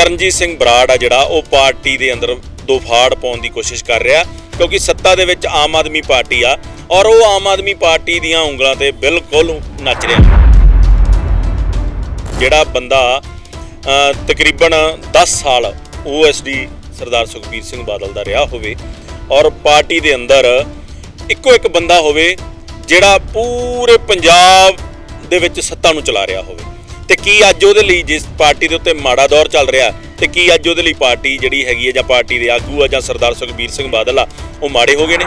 ਚਰਨਜੀਤ ਸਿੰਘ ਬਰਾੜ ਆ ਜਿਹੜਾ, ਉਹ ਪਾਰਟੀ ਦੇ ਅੰਦਰ ਦੋ ਫਾੜ ਪਾਉਣ ਦੀ ਕੋਸ਼ਿਸ਼ ਕਰ ਰਿਹਾ, ਕਿਉਂਕਿ ਸੱਤਾ ਦੇ ਵਿੱਚ ਆਮ ਆਦਮੀ ਪਾਰਟੀ ਆ, ਔਰ ਉਹ ਆਮ ਆਦਮੀ ਪਾਰਟੀ ਦੀਆਂ ਉਂਗਲਾਂ ਤੇ ਬਿਲਕੁਲ ਨੱਚ ਰਿਹਾ। ਜਿਹੜਾ ਬੰਦਾ ਤਕਰੀਬਨ 10 ਸਾਲ ਓਐਸਡੀ ਸਰਦਾਰ ਸੁਖਬੀਰ ਸਿੰਘ ਬਾਦਲ ਦਾ ਰਿਹਾ ਹੋਵੇ, ਔਰ ਪਾਰਟੀ ਦੇ ਅੰਦਰ ਇੱਕੋ ਇੱਕ ਬੰਦਾ ਹੋਵੇ, ਜਿਹੜਾ ਪੂਰੇ ਪੰਜਾਬ ਦੇ ਵਿੱਚ ਸੱਤਾ ਨੂੰ ਚਲਾ ਰਿਹਾ ਹੋਵੇ। ਤੇ ਕੀ ਅੱਜ ਉਹਦੇ ਲਈ ਜਿਸ ਪਾਰਟੀ ਦੇ ਉੱਤੇ ਮਾੜਾ ਦੌਰ ਚੱਲ ਰਿਹਾ ਤੇ ਕੀ ਅੱਜ ਉਹਦੇ ਲਈ ਪਾਰਟੀ ਜਿਹੜੀ ਹੈਗੀ ਹੈ ਜਾਂ ਪਾਰਟੀ ਦੇ ਆਗੂ ਆ ਜਾਂ ਸਰਦਾਰ ਸੁਖਬੀਰ ਸਿੰਘ ਬਾਦਲ ਆ ਉਹ ਮਾੜੇ ਹੋ ਗਏ ਨੇ?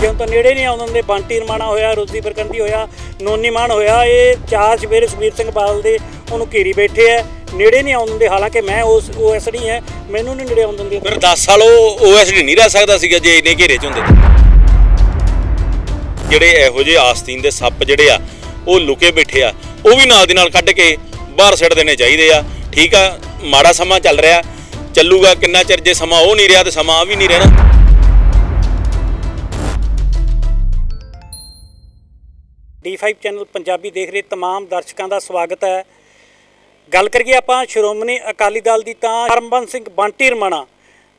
ਕਿਉਂ ਤਾਂ ਨੇੜੇ ਨਹੀਂ ਆਉਂਦੇ ਬੰਟੀ ਰਮਾਣਾ ਹੋਇਆ ਰੁੱਦੀ ਬਰਕੰਦੀ ਹੋਇਆ ਨੋਨੀ ਮਾਨ ਹੋਇਆ ਇਹ ਚਾਰ ਸਵੇਰੇ ਸੁਖਬੀਰ ਸਿੰਘ ਬਾਦਲ ਦੇ ਉਹਨੂੰ ਘੇਰੀ ਬੈਠੇ ਐ ਨੇੜੇ ਨਹੀਂ ਆਉਂਦੇ ਹਾਲਾਂਕਿ ਮੈਂ ਉਸ ਓਐਸ ਨਹੀਂ ਹੈ ਮੈਨੂੰ ਨਹੀਂ ਨੇੜੇ ਆਉਣ ਦਿੰਦੇ ਫਿਰ 10 ਸਾਲ ਉਹ ਓਐਸਡੀ ਨਹੀਂ ਰਹਿ ਸਕਦਾ ਸੀਗਾ ਜੇ ਇਹਨੇ ਘੇਰੇ ਚ ਹੁੰਦੇ। ਜਿਹੜੇ ਇਹੋ ਜਿਹੇ ਆਸਤੀਨ ਦੇ ਸੱਪ ਜਿਹੜੇ ਆ ਉਹ ਲੁਕੇ ਬੈਠੇ ਆ ਉਹ ਵੀ ਨਾਲ ਦੀ ਨਾਲ ਕੱਢ ਕੇ ਬਾਹਰ ਸਿੱਟ ਦੇਣੇ ਚਾਹੀਦੇ ਆ ਠੀਕ ਆ ਮਾੜਾ ਸਮਾਂ ਚੱਲ ਰਿਹਾ ਚੱਲੂਗਾ ਕਿੰਨਾ ਚਿਰ ਜੇ ਸਮਾਂ ਉਹ ਨਹੀਂ ਰਿਹਾ ਤੇ ਸਮਾਂ ਆ ਵੀ ਨਹੀਂ ਰਹਿਣਾ D5 ਚੈਨਲ ਪੰਜਾਬੀ ਦੇਖ ਰਹੇ तमाम ਦਰਸ਼ਕਾਂ ਦਾ ਸਵਾਗਤ ਹੈ ਗੱਲ ਕਰੀਏ ਆਪਾਂ ਸ਼੍ਰੋਮਣੀ ਅਕਾਲੀ ਦਲ ਦੀ ਤਾਂ ਹਰਮਨ ਸਿੰਘ ਬੰਟੀ ਰਮਾਣਾ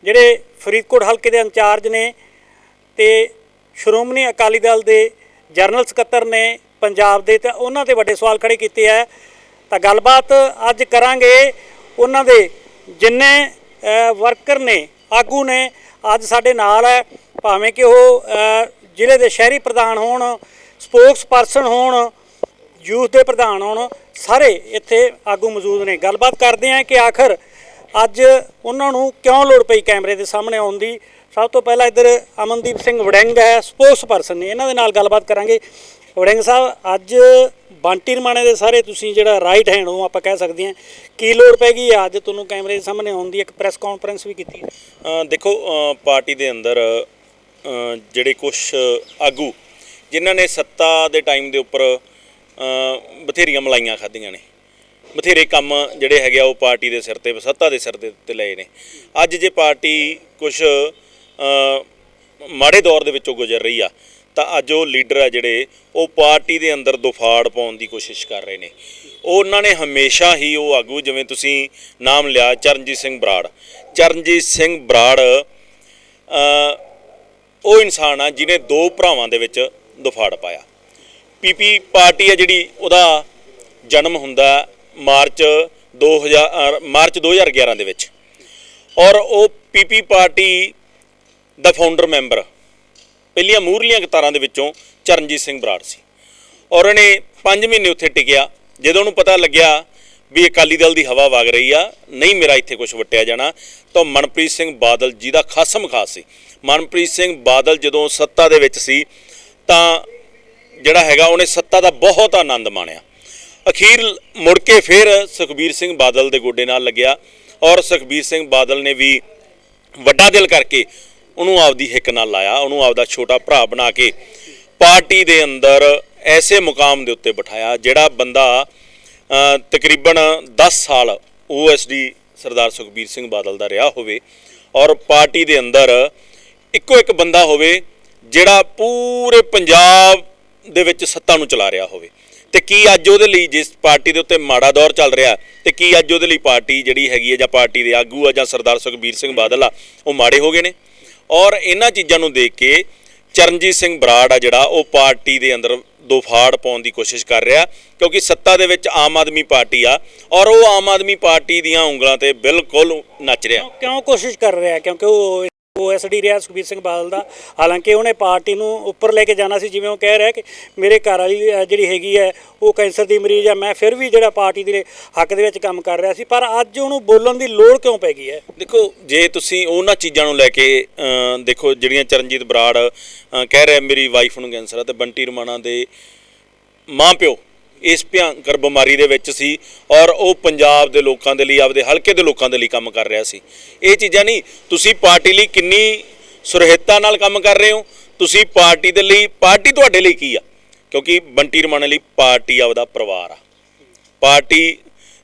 ਜਿਹੜੇ ਫਰੀਦਕੋਟ ਹਲਕੇ ਦੇ ਇੰਚਾਰਜ ਨੇ ਤੇ ਸ਼੍ਰੋਮਣੀ ਅਕਾਲੀ ਦਲ ਦੇ ਜਨਰਲ ਸਕੱਤਰ ਨੇ ਪੰਜਾਬ ਦੇ ਤੇ ਉਹਨਾਂ ਤੇ ਵੱਡੇ ਸਵਾਲ ਖੜੇ ਕੀਤੇ ਹੈ ਤਾਂ ਗੱਲਬਾਤ ਅੱਜ ਕਰਾਂਗੇ ਉਹਨਾਂ ਦੇ ਜਿੰਨੇ ਵਰਕਰ ਨੇ, ਆਗੂ ਨੇ, ਅੱਜ ਸਾਡੇ ਨਾਲ ਹੈ। ਭਾਵੇਂ ਕਿ ਉਹ ਜ਼ਿਲ੍ਹੇ ਦੇ ਸ਼ਹਿਰੀ ਪ੍ਰਧਾਨ ਹੋਣ, ਸਪੋਕਸ ਪਰਸਨ ਹੋਣ, ਯੂਥ ਦੇ ਪ੍ਰਧਾਨ ਹੋਣ, ਸਾਰੇ ਇੱਥੇ ਆਗੂ ਮੌਜੂਦ ਨੇ। ਗੱਲਬਾਤ ਕਰਦੇ ਹਾਂ ਕਿ ਆਖਰ ਅੱਜ ਉਹਨਾਂ ਨੂੰ ਕਿਉਂ ਲੋੜ ਪਈ ਕੈਮਰੇ ਦੇ ਸਾਹਮਣੇ ਆਉਣ ਦੀ? ਸਭ ਤੋਂ ਪਹਿਲਾਂ ਇੱਧਰ ਅਮਨਦੀਪ ਸਿੰਘ ਵੜਿੰਗ ਹੈ, ਸਪੋਕਸ ਪਰਸਨ ਨੇ। ਇਹਨਾਂ ਦੇ ਨਾਲ ਗੱਲਬਾਤ ਕਰਾਂਗੇ। ਵੜਿੰਗ ਸਾਹਿਬ, ਅੱਜ ਬੰਟੀ ਰਮਾਣੇ ਦੇ ਸਾਰੇ ਤੁਸੀਂ ਜਿਹੜਾ ਰਾਈਟ ਹੈਂਡ ਹੋ, ਆਪਾਂ ਕਹਿ ਸਕਦੇ ਹਾਂ, ਕੀ ਲੋੜ ਪੈ ਗਈ? ਅੱਜ ਤੁਹਾਨੂੰ ਕੈਮਰੇ ਦੇ ਸਾਹਮਣੇ ਆਉਣ ਦੀ ਇੱਕ ਪ੍ਰੈਸ ਕਾਨਫਰੰਸ ਵੀ ਕੀਤੀ ਦੇਖੋ ਪਾਰਟੀ ਦੇ ਅੰਦਰ ਜਿਹੜੇ ਕੁਝ ਆਗੂ, ਜਿਨ੍ਹਾਂ ਨੇ ਸੱਤਾ ਦੇ ਟਾਈਮ ਦੇ ਉੱਪਰ ਬਥੇਰੀਆਂ ਮਲਾਈਆਂ ਖਾਧੀਆਂ ਨੇ। ਬਥੇਰੇ ਕੰਮ ਜਿਹੜੇ ਹੈਗੇ ਆ, ਉਹ ਪਾਰਟੀ ਦੇ ਸਿਰ ਤੇ, ਸੱਤਾ ਦੇ ਸਿਰ ਦੇ ਉੱਤੇ ਲਏ ਨੇ। ਅੱਜ ਜੇ ਪਾਰਟੀ ਕੁਝ ਮਾੜੇ ਦੌਰ ਦੇ ਵਿੱਚੋਂ ਗੁਜ਼ਰ ਰਹੀ ਆ ਤਾਂ ਅੱਜ ਉਹ ਲੀਡਰ ਆ ਜਿਹੜੇ ਉਹ ਪਾਰਟੀ ਦੇ ਅੰਦਰ ਦੁਫਾੜ ਪਾਉਣ ਦੀ ਕੋਸ਼ਿਸ਼ ਕਰ ਰਹੇ ਨੇ। ਉਹਨਾਂ ਨੇ ਹਮੇਸ਼ਾ ਹੀ ਉਹ ਆਗੂ ਜਿਵੇਂ ਤੁਸੀਂ ਨਾਮ ਲਿਆ ਚਰਨਜੀਤ ਸਿੰਘ ਬਰਾੜ। ਚਰਨਜੀਤ ਸਿੰਘ ਬਰਾੜ ਉਹ ਇਨਸਾਨ ਆ ਜਿਨੇ ਦੋ ਭਰਾਵਾਂ ਦੇ ਵਿੱਚ ਦੁਫਾੜ ਪਾਇਆ। ਪੀਪੀ ਪਾਰਟੀ ਆ ਜਿਹੜੀ ਉਹਦਾ ਜਨਮ ਹੁੰਦਾ ਮਾਰਚ 2000 ਅ, ਮਾਰਚ 2011 ਦੇ ਵਿੱਚ। ਔਰ ਉਹ ਪੀਪੀ ਪਾਰਟੀ ਦਾ ਫਾਊਂਡਰ ਮੈਂਬਰ ਪਹਿਲੀਆਂ ਮੂਰਲੀਆਂ ਕਤਾਰਾਂ ਦੇ ਵਿੱਚੋਂ ਚਰਨਜੀਤ ਸਿੰਘ ਬਰਾੜ ਸੀ। ਔਰ ਉਹਨੇ 5 ਮਹੀਨੇ ਉੱਥੇ ਟਿਕਿਆ, ਜਦੋਂ ਉਹਨੂੰ ਪਤਾ ਲੱਗਿਆ ਵੀ ਅਕਾਲੀ ਦਲ ਦੀ ਹਵਾ ਵਗ ਰਹੀ ਆ, ਨਹੀਂ ਮੇਰਾ ਇੱਥੇ ਕੁਝ ਵਟਿਆ ਜਾਣਾ, ਤਾਂ ਮਨਪ੍ਰੀਤ ਸਿੰਘ ਬਾਦਲ ਜੀ ਦਾ ਖਾਸਮ ਖਾਸ ਸੀ। ਮਨਪ੍ਰੀਤ ਸਿੰਘ ਬਾਦਲ ਜਦੋਂ ਸੱਤਾ ਦੇ ਵਿੱਚ ਸੀ, ਤਾਂ ਜਿਹੜਾ ਹੈਗਾ ਉਹਨੇ ਸੱਤਾ ਦਾ ਬਹੁਤ ਆਨੰਦ ਮਾਣਿਆ। ਅਖੀਰ ਮੁੜ ਕੇ ਫਿਰ ਸੁਖਬੀਰ ਸਿੰਘ ਬਾਦਲ ਦੇ ਗੋਡੇ ਨਾਲ ਲੱਗਿਆ, ਔਰ ਸੁਖਬੀਰ ਸਿੰਘ ਬਾਦਲ ਨੇ ਵੀ ਵੱਡਾ ਦਿਲ ਕਰਕੇ ਉਹਨੂੰ ਆਪਦੀ ਹਿੱਕ ਨਾਲ ਲਾਇਆ, ਉਹਨੂੰ ਆਪਦਾ ਛੋਟਾ ਭਰਾ ਬਣਾ ਕੇ ਪਾਰਟੀ ਦੇ ਅੰਦਰ ਐਸੇ ਮੁਕਾਮ ਦੇ ਉੱਤੇ ਬਿਠਾਇਆ ਜਿਹੜਾ ਬੰਦਾ ਤਕਰੀਬਨ 10 ਸਾਲ O S D Sardar Sukhbir Singh Badal ਦਾ ਰਿਹਾ ਹੋਵੇ ਔਰ ਪਾਰਟੀ ਦੇ ਅੰਦਰ ਇੱਕੋ ਇੱਕ ਬੰਦਾ ਹੋਵੇ ਜਿਹੜਾ ਪੂਰੇ ਪੰਜਾਬ ਦੇ ਵਿੱਚ ਸੱਤਾ ਨੂੰ ਚਲਾ ਰਿਹਾ ਹੋਵੇ। ਤੇ ਕੀ ਅੱਜ ਉਹਦੇ ਲਈ ਜਿਸ ਪਾਰਟੀ ਦੇ ਉੱਤੇ ਮਾੜਾ ਦੌਰ ਚੱਲ ਰਿਹਾ ਤੇ ਕੀ ਅੱਜ ਉਹਦੇ ਲਈ ਪਾਰਟੀ ਜਿਹੜੀ ਹੈਗੀ ਹੈ ਜਾਂ ਪਾਰਟੀ ਦੇ ਆਗੂ ਆ ਜਾਂ ਸਰਦਾਰ ਸੁਖਬੀਰ ਸਿੰਘ ਬਾਦਲ ਆ, ਉਹ ਮਾੜੇ ਹੋ ਗਏ ਨੇ? ਔਰ ਇਹਨਾਂ ਚੀਜ਼ਾਂ ਨੂੰ ਦੇਖ ਕੇ ਚਰਨਜੀਤ ਸਿੰਘ ਬਰਾੜ ਆ ਜਿਹੜਾ, ਉਹ ਪਾਰਟੀ ਦੇ ਅੰਦਰ ਦੋ ਫਾੜ ਪਾਉਣ ਦੀ ਕੋਸ਼ਿਸ਼ ਕਰ ਰਿਹਾ, ਕਿਉਂਕਿ ਸੱਤਾ ਦੇ ਵਿੱਚ ਆਮ ਆਦਮੀ ਪਾਰਟੀ ਆ ਔਰ ਉਹ ਆਮ ਆਦਮੀ ਪਾਰਟੀ ਦੀਆਂ ਉਂਗਲਾਂ ਤੇ ਬਿਲਕੁਲ ਨੱਚ ਰਿਹਾ। ਕਿਉਂ ਕੋਸ਼ਿਸ਼ ਕਰ ਰਿਹਾ? ਕਿਉਂਕਿ ਉਹ ਓਐਸਡੀ ਰਿਹਾ ਸੁਖਬੀਰ ਸਿੰਘ ਬਾਦਲ ਦਾ। ਹਾਲਾਂਕਿ ਉਹਨੇ ਪਾਰਟੀ ਨੂੰ ਉੱਪਰ ਲੈ ਕੇ ਜਾਣਾ ਸੀ, ਜਿਵੇਂ ਉਹ ਕਹਿ ਰਿਹਾ ਕਿ ਮੇਰੇ ਘਰ ਵਾਲੀ ਜਿਹੜੀ ਹੈਗੀ ਹੈ, ਉਹ ਕੈਂਸਰ ਦੀ ਮਰੀਜ਼ ਹੈ ਮੈਂ ਫਿਰ ਵੀ ਜਿਹੜਾ ਪਾਰਟੀ ਦੇ ਹੱਕ ਦੇ ਵਿੱਚ ਕੰਮ ਕਰ ਰਿਹਾ ਸੀ, ਪਰ ਅੱਜ ਉਹਨੂੰ ਬੋਲਣ ਦੀ ਲੋੜ ਕਿਉਂ ਪੈ ਗਈ ਹੈ? ਦੇਖੋ, ਜੇ ਤੁਸੀਂ ਉਹਨਾਂ ਚੀਜ਼ਾਂ ਨੂੰ ਲੈ ਕੇ ਦੇਖੋ, ਜਿਹੜੀਆਂ ਚਰਨਜੀਤ ਬਰਾੜ ਕਹਿ ਰਿਹਾ, ਮੇਰੀ ਵਾਈਫ ਨੂੰ ਕੈਂਸਰ ਆ ਤੇ ਬੰਟੀ ਰਮਾਣਾ ਦੇ ਮਾਂ ਪਿਓ ਇਸ ਭਿਆਨਕ ਬਿਮਾਰੀ ਦੇ ਵਿੱਚ ਸੀ ਔਰ ਉਹ ਪੰਜਾਬ ਦੇ ਲੋਕਾਂ ਦੇ ਲਈ, ਆਪਦੇ ਹਲਕੇ ਦੇ ਲੋਕਾਂ ਦੇ ਲਈ ਕੰਮ ਕਰ ਰਿਹਾ ਸੀ। ਇਹ ਚੀਜ਼ਾਂ ਨਹੀਂ, ਤੁਸੀਂ ਪਾਰਟੀ ਲਈ ਕਿੰਨੀ ਸੁਰਹਿਤਾ ਨਾਲ ਕੰਮ ਕਰ ਰਹੇ ਹੋ? ਤੁਸੀਂ ਪਾਰਟੀ ਦੇ ਲਈ, ਪਾਰਟੀ ਤੁਹਾਡੇ ਲਈ ਕੀ ਆ? ਕਿਉਂਕਿ ਬੰਟੀ ਰਮਾਣੇ ਲਈ ਪਾਰਟੀ ਆਪਦਾ ਪਰਿਵਾਰ ਆ। ਪਾਰਟੀ